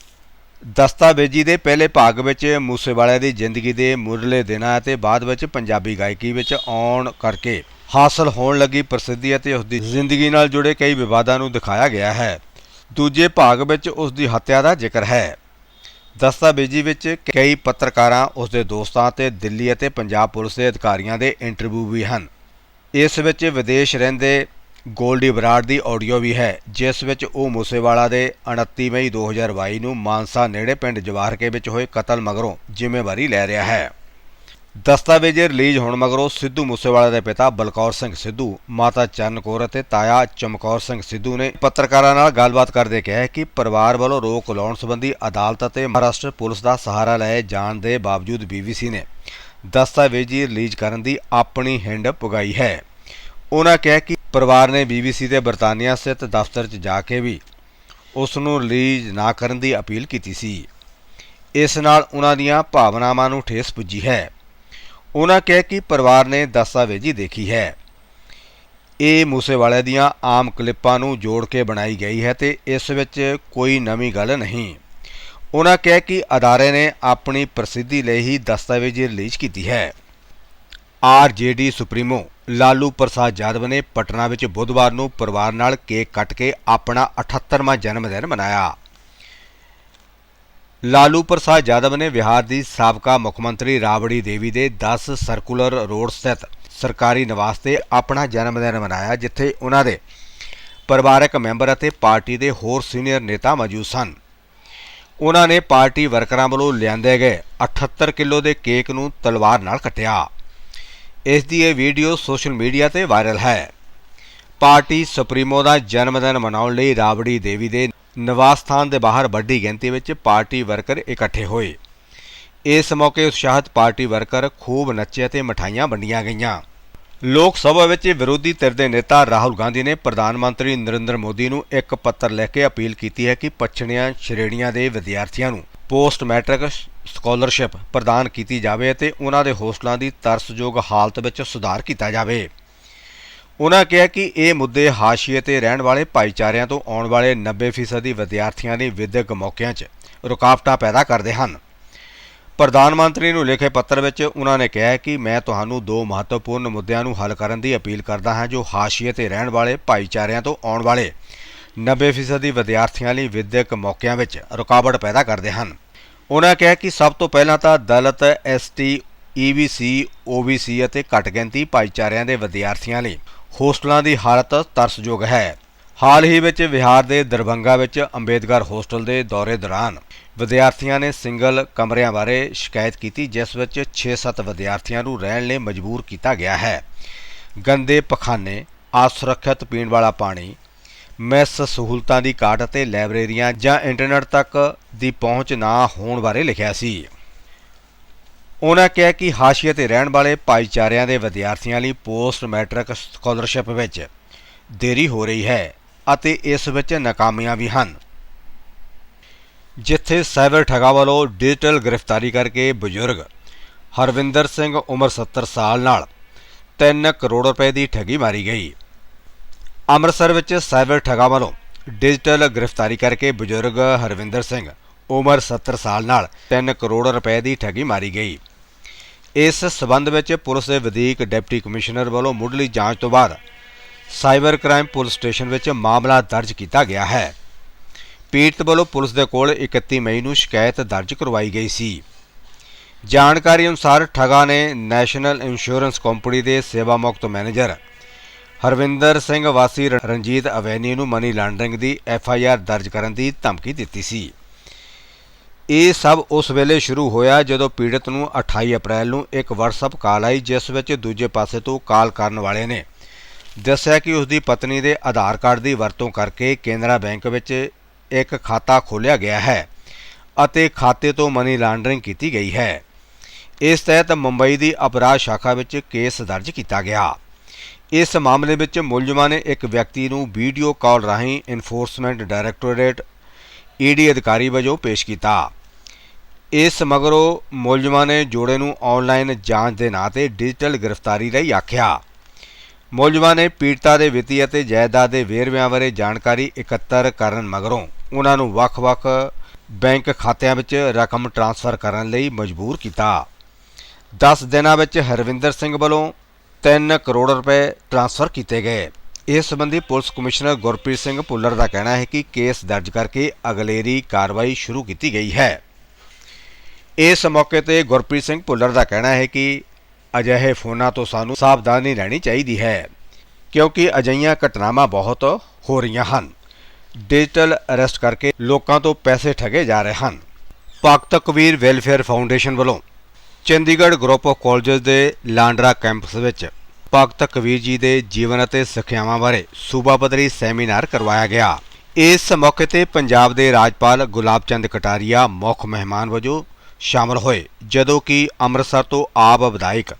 ਦਸਤਾਵੇਜੀ ਦੇ ਪਹਿਲੇ ਭਾਗ ਵਿੱਚ ਮੂਸੇਵਾਲੇ ਦੀ ਜ਼ਿੰਦਗੀ ਦੇ ਮੁੱਢਲੇ ਦਿਨਾਂ ਅਤੇ ਬਾਅਦ ਵਿੱਚ ਪੰਜਾਬੀ ਗਾਇਕੀ ਵਿੱਚ ਆਉਣ ਕਰਕੇ ਹਾਸਲ ਹੋਣ ਲੱਗੀ ਪ੍ਰਸਿੱਧੀ ਅਤੇ ਉਸ ਦੀ ਜ਼ਿੰਦਗੀ ਨਾਲ ਜੁੜੇ ਕਈ ਵਿਵਾਦਾਂ ਨੂੰ ਦਿਖਾਇਆ ਗਿਆ ਹੈ। ਦੂਜੇ ਭਾਗ ਵਿੱਚ ਉਸ ਦੀ ਹੱਤਿਆ ਦਾ ਜ਼ਿਕਰ ਹੈ। ਦਸਤਾਵੇਜੀ ਵਿੱਚ ਕਈ ਪੱਤਰਕਾਰਾਂ ਉਸ ਦੇ ਦੋਸਤਾਂ ਤੇ ਦਿੱਲੀ ਅਤੇ ਪੰਜਾਬ ਪੁਲਿਸ ਦੇ ਅਧਿਕਾਰੀਆਂ ਦੇ ਇੰਟਰਵਿਊ ਵੀ ਹਨ। ਇਸ ਵਿੱਚ ਵਿਦੇਸ਼ ਰਹਿੰਦੇ ਗੋਲਡੀ ਬਰਾੜ ਦੀ ਆਡੀਓ ਵੀ ਹੈ, ਜਿਸ ਵਿੱਚ ਉਹ ਮੂਸੇਵਾਲਾ ਦੇ 29 ਮਈ 2022 ਨੂੰ ਮਾਨਸਾ ਨੇੜੇ ਪਿੰਡ ਜਵਾਹਰਕੇ ਵਿੱਚ ਹੋਏ ਕਤਲ ਮਗਰੋਂ ਜ਼ਿੰਮੇਵਾਰੀ ਲੈ ਰਿਹਾ ਹੈ। ਦਸਤਾਵੇਜ਼ ਰਿਲੀਜ਼ ਹੋਣ ਮਗਰੋਂ ਸਿੱਧੂ ਮੂਸੇਵਾਲਾ ਦੇ ਪਿਤਾ ਬਲਕੌਰ ਸਿੰਘ ਸਿੱਧੂ, ਮਾਤਾ ਚਰਨ ਕੌਰ ਅਤੇ ਤਾਇਆ ਚਮਕੌਰ ਸਿੰਘ ਸਿੱਧੂ ਨੇ ਪੱਤਰਕਾਰਾਂ ਨਾਲ ਗੱਲਬਾਤ ਕਰਦੇ ਕਿਹਾ ਕਿ ਪਰਿਵਾਰ ਵੱਲੋਂ ਰੋਕ ਲਾਉਣ ਸੰਬੰਧੀ ਅਦਾਲਤ ਅਤੇ ਮਹਾਰਾਸ਼ਟਰ ਪੁਲਿਸ ਦਾ ਸਹਾਰਾ ਲਏ ਜਾਣ ਦੇ ਬਾਵਜੂਦ BBC ਨੇ ਦਸਤਾਵੇਜ਼ੀ ਰਿਲੀਜ਼ ਕਰਨ ਦੀ ਆਪਣੀ ਹਿੰਡ ਪੁਗਾਈ ਹੈ। ਉਹਨਾਂ ਕਿਹਾ ਕਿ ਪਰਿਵਾਰ ਨੇ BBC ਦੇ ਬਰਤਾਨੀਆ ਸਥਿਤ ਦਫ਼ਤਰ 'ਚ ਜਾ ਕੇ ਵੀ ਉਸ ਨੂੰ ਰਿਲੀਜ਼ ਨਾ ਕਰਨ ਦੀ ਅਪੀਲ ਕੀਤੀ ਸੀ। ਇਸ ਨਾਲ ਉਹਨਾਂ ਦੀਆਂ ਭਾਵਨਾਵਾਂ ਨੂੰ ਠੇਸ ਪੁੱਜੀ ਹੈ। ਉਹਨਾਂ ਕਿਹਾ ਕਿ ਪਰਿਵਾਰ ਨੇ ਦਸਤਾਵੇਜ਼ੀ ਦੇਖੀ ਹੈ। ਇਹ ਮੂਸੇਵਾਲੇ ਦੀਆਂ ਆਮ ਕਲਿੱਪਾਂ ਨੂੰ ਜੋੜ ਕੇ ਬਣਾਈ ਗਈ ਹੈ ਤੇ ਇਸ ਵਿੱਚ ਕੋਈ ਨਵੀਂ ਗੱਲ ਨਹੀਂ। ਉਹਨਾਂ ਕਿਹਾ ਕਿ ਅਦਾਰੇ ਨੇ ਆਪਣੀ ਪ੍ਰਸਿੱਧੀ ਲਈ ਹੀ ਦਸਤਾਵੇਜ਼ੀ ਰਿਲੀਜ਼ ਕੀਤੀ ਹੈ। ਆਰਜੇਡੀ ਸੁਪਰੀਮੋ ਲਾਲੂ ਪ੍ਰਸਾਦ ਯਾਦਵ ਨੇ ਪਟਨਾ ਵਿੱਚ ਬੁੱਧਵਾਰ ਨੂੰ ਪਰਿਵਾਰ ਨਾਲ ਕੇਕ ਕੱਟ ਕੇ ਆਪਣਾ 78ਵਾਂ ਜਨਮ ਦਿਨ ਮਨਾਇਆ। ਲਾਲੂ ਪ੍ਰਸਾਦ ਯਾਦਵ ਨੇ ਬਿਹਾਰ ਦੀ ਸਾਬਕਾ ਮੁੱਖ ਮੰਤਰੀ ਰਾਬੜੀ ਦੇਵੀ ਦੇ 10 ਸਰਕੂਲਰ ਰੋਡ ਸਥਿਤ ਸਰਕਾਰੀ ਨਿਵਾਸ ਤੇ ਆਪਣਾ ਜਨਮ ਦਿਨ ਮਨਾਇਆ, ਜਿੱਥੇ ਉਹਨਾਂ ਦੇ ਪਰਿਵਾਰਕ ਮੈਂਬਰ ਅਤੇ ਪਾਰਟੀ ਦੇ ਹੋਰ ਸੀਨੀਅਰ ਨੇਤਾ ਮੌਜੂਦ ਸਨ। ਉਹਨਾਂ ਨੇ ਪਾਰਟੀ ਵਰਕਰਾਂ ਵੱਲੋਂ ਲਿਆਂਦੇ ਗਏ 78 ਕਿਲੋ ਦੇ ਕੇਕ ਨੂੰ ਤਲਵਾਰ ਨਾਲ ਕੱਟਿਆ। ਇਸ ਦੀ ਇਹ ਵੀਡੀਓ ਸੋਸ਼ਲ ਮੀਡੀਆ ਤੇ ਵਾਇਰਲ ਹੈ। ਪਾਰਟੀ ਸੁਪਰੀਮੋ ਦਾ ਜਨਮ ਦਿਨ ਮਨਾਉਣ ਲਈ ਰਾਬੜੀ ਦੇਵੀ ਦੇ ਨਿਵਾਸ ਸਥਾਨ ਦੇ ਬਾਹਰ ਵੱਡੀ ਗਿਣਤੀ ਵਿੱਚ ਪਾਰਟੀ ਵਰਕਰ ਇਕੱਠੇ ਹੋਏ। ਇਸ ਮੌਕੇ ਉਤਸ਼ਾਹਿਤ ਪਾਰਟੀ ਵਰਕਰ ਖੂਬ ਨੱਚੇ ਅਤੇ ਮਠਾਈਆਂ ਵੰਡੀਆਂ ਗਈਆਂ। ਲੋਕ ਸਭਾ ਵਿੱਚ ਵਿਰੋਧੀ ਧਿਰ ਦੇ ਨੇਤਾ ਰਾਹੁਲ ਗਾਂਧੀ ਨੇ ਪ੍ਰਧਾਨ ਮੰਤਰੀ ਨਰਿੰਦਰ ਮੋਦੀ ਨੂੰ ਇੱਕ ਪੱਤਰ ਲਿਖ ਕੇ ਅਪੀਲ ਕੀਤੀ ਹੈ ਕਿ ਪਛੜੀਆਂ ਸ਼੍ਰੇਣੀਆਂ ਦੇ ਵਿਦਿਆਰਥੀਆਂ ਨੂੰ ਪੋਸਟ ਮੈਟ੍ਰਿਕ ਸਕਾਲਰਸ਼ਿਪ ਪ੍ਰਦਾਨ ਕੀਤੀ ਜਾਵੇ ਅਤੇ ਉਹਨਾਂ ਦੇ ਹੋਸਟਲਾਂ ਦੀ ਤਰਸਯੋਗ ਹਾਲਤ ਵਿੱਚ ਸੁਧਾਰ ਕੀਤਾ ਜਾਵੇ। ਉਹਨਾਂ ਕਿਹਾ ਕਿ ਇਹ ਮੁੱਦੇ ਹਾਸ਼ੀਏ ਤੇ ਰਹਿਣ ਵਾਲੇ ਭਾਈਚਾਰਿਆਂ ਤੋਂ ਆਉਣ ਵਾਲੇ 90% ਦੀ ਵਿਦਿਆਰਥੀਆਂ ਦੇ ਵਿਦਿਅਕ ਮੌਕਿਆਂ 'ਚ ਰੁਕਾਵਟਾਂ ਪੈਦਾ ਕਰਦੇ ਹਨ। ਪ੍ਰਧਾਨ ਮੰਤਰੀ ਨੂੰ ਲਿਖੇ ਪੱਤਰ ਵਿੱਚ ਉਹਨਾਂ ਨੇ ਕਿਹਾ ਕਿ ਮੈਂ ਤੁਹਾਨੂੰ ਦੋ ਮਹੱਤਵਪੂਰਨ ਮੁੱਦਿਆਂ ਨੂੰ ਹੱਲ ਕਰਨ ਦੀ ਅਪੀਲ ਕਰਦਾ ਹਾਂ ਜੋ ਹਾਸ਼ੀਏ ਤੇ ਰਹਿਣ ਵਾਲੇ ਭਾਈਚਾਰਿਆਂ ਤੋਂ ਆਉਣ ਵਾਲੇ 90% ਵਿਦਿਆਰਥੀਆਂ ਲਈ ਵਿਦਿਅਕ ਮੌਕਿਆਂ ਵਿੱਚ ਰੁਕਾਵਟ ਪੈਦਾ ਕਰਦੇ ਹਨ। ਉਹਨਾਂ ਕਿਹਾ ਕਿ ਸਭ ਤੋਂ ਪਹਿਲਾਂ ਤਾਂ ਦਲਿਤ ਐਸਟੀ ਈਬੀਸੀ ਓਬੀਸੀ ਅਤੇ ਘੱਟ ਗਿਣਤੀ ਭਾਈਚਾਰਿਆਂ ਦੇ ਵਿਦਿਆਰਥੀਆਂ ਲਈ ਹੋਸਟਲਾਂ ਦੀ ਹਾਲਤ ਤਰਸਯੋਗ ਹੈ। ਹਾਲ ਹੀ ਵਿੱਚ ਬਿਹਾਰ ਦੇ ਦਰਭੰਗਾ ਵਿੱਚ ਅੰਬੇਦਕਰ ਹੋਸਟਲ ਦੇ ਦੌਰੇ ਦੌਰਾਨ ਵਿਦਿਆਰਥੀਆਂ ਨੇ ਸਿੰਗਲ ਕਮਰਿਆਂ ਬਾਰੇ ਸ਼ਿਕਾਇਤ ਕੀਤੀ, ਜਿਸ ਵਿੱਚ 6-7 ਵਿਦਿਆਰਥੀਆਂ ਨੂੰ ਰਹਿਣ ਲਈ ਮਜਬੂਰ ਕੀਤਾ ਗਿਆ ਹੈ। ਗੰਦੇ ਪਖਾਨੇ, ਅਸੁਰੱਖਿਅਤ ਪੀਣ ਵਾਲਾ ਪਾਣੀ ਮੈਸ ਸਹੂਲਤਾਂ ਦੀ ਘਾਟ ਅਤੇ ਲਾਇਬ੍ਰੇਰੀਆਂ ਜਾਂ ਇੰਟਰਨੈਟ ਤੱਕ ਦੀ ਪਹੁੰਚ ਨਾ ਹੋਣ ਬਾਰੇ ਲਿਖਿਆ ਸੀ। ਉਹਨਾਂ ਕਿਹਾ ਕਿ ਹਾਸ਼ੀਏ ਤੇ ਰਹਿਣ ਵਾਲੇ ਭਾਈਚਾਰਿਆਂ ਦੇ ਵਿਦਿਆਰਥੀਆਂ ਲਈ ਪੋਸਟ ਮੈਟ੍ਰਿਕ ਸਕਾਲਰਸ਼ਿਪ ਵਿੱਚ ਦੇਰੀ ਹੋ ਰਹੀ ਹੈ ਅਤੇ ਇਸ ਵਿੱਚ ਨਾਕਾਮੀਆਂ ਵੀ ਹਨ। ਜਿੱਥੇ ਸਾਈਬਰ ਠੱਗਾ ਵੱਲੋਂ ਡਿਜੀਟਲ ਗ੍ਰਿਫਤਾਰੀ ਕਰਕੇ ਬਜ਼ੁਰਗ ਹਰਵਿੰਦਰ ਸਿੰਘ ਉਮਰ 70 ਸਾਲ ਨਾਲ 3 ਕਰੋੜ ਰੁਪਏ ਦੀ ਠੱਗੀ ਮਾਰੀ ਗਈ। ਅੰਮ੍ਰਿਤਸਰ ਵਿੱਚ ਸਾਈਬਰ ਠੱਗਾ ਵੱਲੋਂ ਡਿਜੀਟਲ ਗ੍ਰਿਫਤਾਰੀ ਕਰਕੇ ਬਜ਼ੁਰਗ ਹਰਵਿੰਦਰ ਸਿੰਘ, ਉਮਰ 70 ਸਾਲ ਨਾਲ 3 ਕਰੋੜ ਰੁਪਏ ਦੀ ਠੱਗੀ ਮਾਰੀ ਗਈ। ਇਸ ਸਬੰਧ ਵਿੱਚ ਪੁਲਿਸ ਦੇ ਵਧੀਕ ਡਿਪਟੀ ਕਮਿਸ਼ਨਰ ਵੱਲੋਂ ਮੁੱਢਲੀ ਜਾਂਚ ਤੋਂ ਬਾਅਦ ਸਾਈਬਰ ਕ੍ਰਾਈਮ ਪੁਲਿਸ ਸਟੇਸ਼ਨ ਵਿੱਚ ਮਾਮਲਾ ਦਰਜ ਕੀਤਾ ਗਿਆ ਹੈ। ਪੀੜਤ ਵੱਲੋਂ ਪੁਲਿਸ ਦੇ ਕੋਲ 31 ਮਈ ਨੂੰ ਸ਼ਿਕਾਇਤ ਦਰਜ ਕਰਵਾਈ ਗਈ ਸੀ। ਜਾਣਕਾਰੀ ਅਨੁਸਾਰ ਠਗਾ ਨੇ ਨੈਸ਼ਨਲ ਇੰਸ਼ੋਰੈਂਸ ਕੰਪਨੀ ਦੇ ਸੇਵਾ ਮੁਕਤ ਮੈਨੇਜਰ ਹਰਵਿੰਦਰ ਸਿੰਘ ਵਾਸੀ ਰ- ਰਣਜੀਤ ਅਵੈਨੀ ਨੂੰ ਮਨੀ ਲਾਂਡਰਿੰਗ ਦੀ ਐਫ ਆਈ ਆਰ ਦਰਜ ਕਰਨ ਦੀ ਧਮਕੀ ਦਿੱਤੀ ਸੀ। ਇਹ ਸਭ ਉਸ ਵੇਲੇ ਸ਼ੁਰੂ ਹੋਇਆ ਜਦੋਂ ਪੀੜਤ ਨੂੰ 28 ਅਪ੍ਰੈਲ ਨੂੰ ਇੱਕ WhatsApp ਕਾਲ ਆਈ, ਜਿਸ ਵਿੱਚ ਦੂਜੇ ਪਾਸੇ ਤੋਂ ਕਾਲ ਕਰਨ ਵਾਲੇ ਨੇ ਦੱਸਿਆ ਕਿ ਉਸ ਦੀ ਪਤਨੀ ਦੇ ਆਧਾਰ ਕਾਰਡ ਦੀ ਵਰਤੋਂ ਕਰਕੇ ਕੇਨਰਾ ਬੈਂਕ ਵਿੱਚ ਇੱਕ ਖਾਤਾ ਖੋਲ੍ਹਿਆ ਗਿਆ ਹੈ ਅਤੇ ਖਾਤੇ ਤੋਂ ਮਨੀ ਲਾਂਡਰਿੰਗ ਕੀਤੀ ਗਈ ਹੈ। ਇਸ ਤਹਿਤ ਮੁੰਬਈ ਦੀ ਅਪਰਾਧ ਸ਼ਾਖਾ ਵਿੱਚ ਕੇਸ ਦਰਜ ਕੀਤਾ ਗਿਆ। ਇਸ ਮਾਮਲੇ ਵਿੱਚ ਮੁਲਜ਼ਮਾਂ ਨੇ ਇੱਕ ਵਿਅਕਤੀ ਨੂੰ ਵੀਡੀਓ ਕਾਲ ਰਾਹੀਂ ਇਨਫੋਰਸਮੈਂਟ ਡਾਇਰੈਕਟੋਰੇਟ ਈਡੀ ਅਧਿਕਾਰੀ ਵਜੋਂ ਪੇਸ਼ ਕੀਤਾ। ਇਸ ਮਗਰੋਂ ਮੁਲਜ਼ਮਾਂ ਨੇ ਜੋੜੇ ਨੂੰ ਆਨਲਾਈਨ ਜਾਂਚ ਦੇ ਨਾਂ ਤੇ ਡਿਜੀਟਲ ਗ੍ਰਿਫਤਾਰੀ ਲਈ ਆਖਿਆ। ਮੁਲਜ਼ਮਾਂ ਨੇ ਪੀੜਤਾ ਦੇ ਵਿੱਤੀ ਅਤੇ ਜਾਇਦਾਦ ਦੇ ਵੇਰਵਿਆਂ ਬਾਰੇ ਜਾਣਕਾਰੀ ਇਕੱਤਰ ਕਰਨ ਮਗਰੋਂ ਉਹਨਾਂ ਨੂੰ ਵੱਖ-ਵੱਖ ਬੈਂਕ ਖਾਤਿਆਂ ਵਿੱਚ ਰਕਮ ਟ੍ਰਾਂਸਫਰ ਕਰਨ ਲਈ ਮਜਬੂਰ ਕੀਤਾ। 10 ਦਿਨਾਂ ਵਿੱਚ ਹਰਵਿੰਦਰ ਸਿੰਘ ਵੱਲੋਂ 3 ਕਰੋੜ ਰੁਪਏ ਟ੍ਰਾਂਸਫਰ ਕੀਤੇ ਗਏ। ਇਸ ਸੰਬੰਧੀ ਪੁਲਿਸ ਕਮਿਸ਼ਨਰ ਗੁਰਪ੍ਰੀਤ ਸਿੰਘ ਭੁੱਲਰ ਦਾ ਕਹਿਣਾ ਹੈ ਕਿ ਕੇਸ ਦਰਜ ਕਰਕੇ ਅਗਲੇਰੀ ਕਾਰਵਾਈ ਸ਼ੁਰੂ ਕੀਤੀ ਗਈ ਹੈ। ਇਸ ਮੌਕੇ ਤੇ ਗੁਰਪ੍ਰੀਤ ਸਿੰਘ ਭੁੱਲਰ ਦਾ ਕਹਿਣਾ ਹੈ ਕਿ ਅਜਿਹੇ ਫੋਨਾਂ ਤੋਂ ਸਾਨੂੰ ਸਾਵਧਾਨੀ ਰਹਿਣੀ ਚਾਹੀਦੀ ਹੈ, ਕਿਉਂਕਿ ਅਜਿਹੀਆਂ ਘਟਨਾਵਾਂ ਬਹੁਤ ਹੋ ਰਹੀਆਂ ਹਨ। ਡਿਜੀਟਲ ਅਰੈਸਟ ਕਰਕੇ ਲੋਕਾਂ ਤੋਂ ਪੈਸੇ ਠੱਗੇ ਜਾ ਰਹੇ ਹਨ। ਭਗਤ ਕਬੀਰ ਵੈਲਫੇਅਰ ਫਾਊਂਡੇਸ਼ਨ ਵੱਲੋਂ ਚੰਡੀਗੜ੍ਹ ਗਰੁੱਪ ਆਫ ਕਾਲਜਸ ਦੇ ਲਾਂਡਰਾ ਕੈਂਪਸ ਵਿੱਚ ਭਗਤ ਕਬੀਰ ਜੀ ਦੇ ਜੀਵਨ ਅਤੇ ਸਿੱਖਿਆਵਾਂ ਬਾਰੇ ਸੂਬਾ ਪੱਧਰੀ ਸੈਮੀਨਾਰ ਕਰਵਾਇਆ ਗਿਆ। ਇਸ ਮੌਕੇ ਤੇ ਪੰਜਾਬ ਦੇ ਰਾਜਪਾਲ ਗੁਲਾਬ ਚੰਦ ਕਟਾਰੀਆ ਮੁੱਖ ਮਹਿਮਾਨ ਵਜੋਂ ਸ਼ਾਮਲ ਹੋਏ, ਜਦੋਂ ਕਿ ਅੰਮ੍ਰਿਤਸਰ ਤੋਂ ਆਪ ਵਿਧਾਇਕ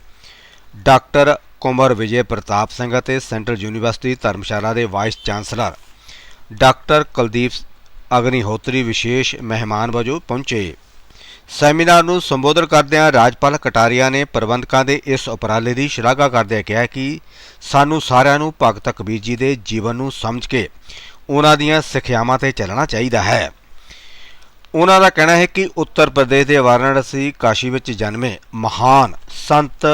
ਡਾਕਟਰ ਕੁਮਰ ਵਿਜੇ ਪ੍ਰਤਾਪ ਸਿੰਘ ਅਤੇ ਸੈਂਟਰਲ ਯੂਨੀਵਰਸਿਟੀ ਧਰਮਸ਼ਾਲਾ ਦੇ vice chancellor doctor Kuldeep Agnihotri ਵਿਸ਼ੇਸ਼ ਮਹਿਮਾਨ ਵਜੋਂ ਪਹੁੰਚੇ। ਸੈਮੀਨਾਰ ਨੂੰ ਸੰਬੋਧਨ ਕਰਦਿਆਂ ਰਾਜਪਾਲ ਕਟਾਰੀਆ ਨੇ ਪ੍ਰਬੰਧਕਾਂ ਦੇ ਇਸ ਉਪਰਾਲੇ ਦੀ ਸ਼ਲਾਘਾ ਕਰਦਿਆਂ ਕਿਹਾ ਕਿ ਸਾਨੂੰ ਸਾਰਿਆਂ ਨੂੰ ਭਗਤ ਕਬੀਰ ਜੀ ਦੇ ਜੀਵਨ ਨੂੰ ਸਮਝ ਕੇ ਉਹਨਾਂ ਦੀਆਂ ਸਿੱਖਿਆਵਾਂ ਤੇ ਚੱਲਣਾ ਚਾਹੀਦਾ ਹੈ। ਉਹਨਾਂ ਦਾ ਕਹਿਣਾ ਹੈ ਕਿ ਉੱਤਰ ਪ੍ਰਦੇਸ਼ ਦੇ ਵਾਰਾਣਸੀ ਕਾਸ਼ੀ ਵਿੱਚ ਜਨਮੇ ਮਹਾਨ ਸੰਤ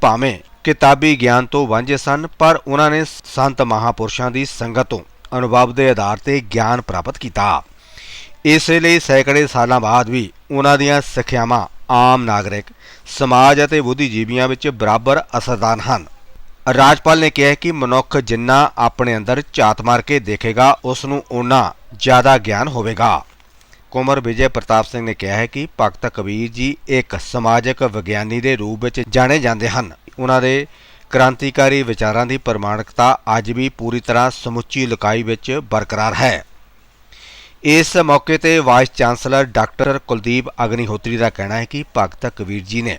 ਭਾਵੇਂ ਕਿਤਾਬੀ ਗਿਆਨ ਤੋਂ ਵਾਂਝੇ ਸਨ, ਪਰ ਉਹਨਾਂ ਨੇ ਸੰਤ ਮਹਾਪੁਰਸ਼ਾਂ ਦੀ ਸੰਗਤ ਤੋਂ ਅਨੁਭਵ ਦੇ ਆਧਾਰ ਤੇ ਗਿਆਨ ਪ੍ਰਾਪਤ ਕੀਤਾ। ਇਸੇ ਲਈ ਸੈਂਕੜੇ ਸਾਲਾਂ ਬਾਅਦ ਵੀ ਉਹਨਾਂ ਦੀਆਂ ਸਿੱਖਿਆਵਾਂ ਆਮ ਨਾਗਰਿਕ, ਸਮਾਜ ਅਤੇ ਬੁੱਧੀਜੀਵੀਆਂ ਵਿੱਚ ਬਰਾਬਰ ਅਸਰਦਾਰ ਹਨ। ਰਾਜਪਾਲ ਨੇ ਕਿਹਾ ਕਿ ਮਨੁੱਖ ਜਿੰਨਾ ਆਪਣੇ ਅੰਦਰ ਝਾਤ ਮਾਰ ਕੇ ਦੇਖੇਗਾ ਉਸ ਨੂੰ ਓਨਾ ਜ਼ਿਆਦਾ ਗਿਆਨ ਹੋਵੇਗਾ। ਕੁਮਰ ਵਿਜੇ ਪ੍ਰਤਾਪ ਸਿੰਘ ਨੇ ਕਿਹਾ ਹੈ ਕਿ ਭਗਤ ਕਬੀਰ ਜੀ ਇੱਕ ਸਮਾਜਿਕ ਵਿਗਿਆਨੀ ਦੇ ਰੂਪ ਵਿੱਚ ਜਾਣੇ ਜਾਂਦੇ ਹਨ। ਉਹਨਾਂ ਦੇ ਕ੍ਰਾਂਤੀਕਾਰੀ ਵਿਚਾਰਾਂ ਦੀ ਪ੍ਰਮਾਣਿਕਤਾ ਅੱਜ ਵੀ ਪੂਰੀ ਤਰ੍ਹਾਂ ਸਮੁੱਚੀ ਲੁਕਾਈ ਵਿੱਚ ਬਰਕਰਾਰ ਹੈ। ਇਸ ਮੌਕੇ ਤੇ vice chancellor doctor Kuldeep Agnihotri ਦਾ ਕਹਿਣਾ ਹੈ ਕਿ ਭਗਤ ਕਬੀਰ ਜੀ ਨੇ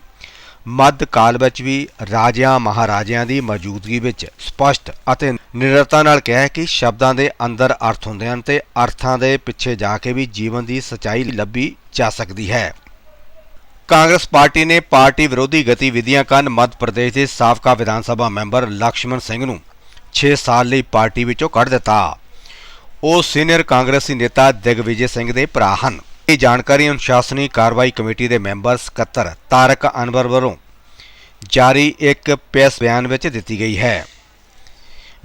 ਮੱਧ ਕਾਲ ਵਿੱਚ ਵੀ ਰਾਜਿਆਂ ਮਹਾਰਾਜਿਆਂ ਦੀ ਮੌਜੂਦਗੀ ਵਿੱਚ ਸਪਸ਼ਟ ਅਤੇ ਨਿਰਤਾ ਨਾਲ ਕਿਹਾ ਕਿ ਸ਼ਬਦਾਂ ਦੇ ਅੰਦਰ ਅਰਥ ਹੁੰਦੇ ਹਨ ਤੇ ਅਰਥਾਂ ਦੇ ਪਿੱਛੇ ਜਾ ਕੇ ਵੀ ਜੀਵਨ ਦੀ ਸਚਾਈ ਲੱਭੀ ਜਾ ਸਕਦੀ ਹੈ। ਕਾਂਗਰਸ ਪਾਰਟੀ ਨੇ ਪਾਰਟੀ ਵਿਰੋਧੀ ਗਤੀਵਿਧੀਆਂ ਕਾਰਨ ਮੱਧ ਪ੍ਰਦੇਸ਼ ਦੇ ਸਾਬਕਾ ਵਿਧਾਨ ਸਭਾ ਮੈਂਬਰ ਲਕਸ਼ਮਣ ਸਿੰਘ ਨੂੰ 6 ਸਾਲ ਲਈ ਪਾਰਟੀ ਵਿੱਚੋਂ ਕੱਢ ਦਿੱਤਾ। ਉਹ ਸੀਨੀਅਰ ਕਾਂਗਰਸੀ ਨੇਤਾ ਦਿਗਵਿਜੇ ਸਿੰਘ ਦੇ ਭਰਾ ਹਨ। ਇਹ ਜਾਣਕਾਰੀ ਅਨੁਸ਼ਾਸਨੀ ਕਾਰਵਾਈ ਕਮੇਟੀ ਦੇ ਮੈਂਬਰ ਸਕੱਤਰ ਤਾਰਕ ਅਨਵਰ ਵੱਲੋਂ ਜਾਰੀ ਇੱਕ ਪ੍ਰੈਸ ਬਿਆਨ ਵਿੱਚ ਦਿੱਤੀ ਗਈ ਹੈ।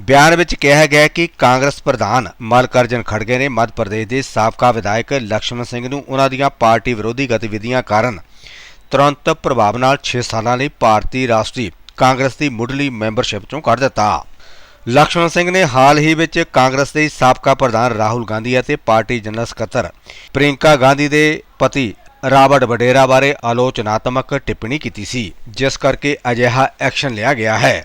ਬਿਆਨ ਵਿੱਚ ਕਿਹਾ ਗਿਆ ਕਿ ਕਾਂਗਰਸ ਪ੍ਰਧਾਨ ਮਲਕਰਜਨ ਖੜਗੇ ਨੇ ਮੱਧ ਪ੍ਰਦੇਸ਼ ਦੇ ਸਾਬਕਾ ਵਿਧਾਇਕ ਲਕਸ਼ਮਣ ਸਿੰਘ ਨੂੰ ਉਹਨਾਂ ਦੀਆਂ ਪਾਰਟੀ ਵਿਰੋਧੀ ਗਤੀਵਿਧੀਆਂ ਕਾਰਨ ਤੁਰੰਤ ਪ੍ਰਭਾਵ ਨਾਲ 6 ਸਾਲਾਂ ਲਈ ਭਾਰਤੀ ਰਾਸ਼ਟਰੀ ਕਾਂਗਰਸ ਦੀ ਮੁੱਢਲੀ ਮੈਂਬਰਸ਼ਿਪ ਚੋਂ ਕੱਢ ਦਿੱਤਾ। ਲਕਸ਼ਮਣ ਸਿੰਘ ਨੇ ਹਾਲ ਹੀ ਵਿੱਚ ਕਾਂਗਰਸ ਦੇ ਸਾਬਕਾ ਪ੍ਰਧਾਨ ਰਾਹੁਲ ਗਾਂਧੀ ਅਤੇ ਪਾਰਟੀ ਜਨਰਲ ਸਕੱਤਰ ਪ੍ਰਿੰਕਾ ਗਾਂਧੀ ਦੇ ਪਤੀ ਰਾਬਰਟ ਵਡੇਰਾ ਬਾਰੇ ਆਲੋਚਨਾਤਮਕ ਟਿੱਪਣੀ ਕੀਤੀ ਸੀ, ਜਿਸ ਕਰਕੇ ਅਜਿਹਾ ਐਕਸ਼ਨ ਲਿਆ ਗਿਆ ਹੈ।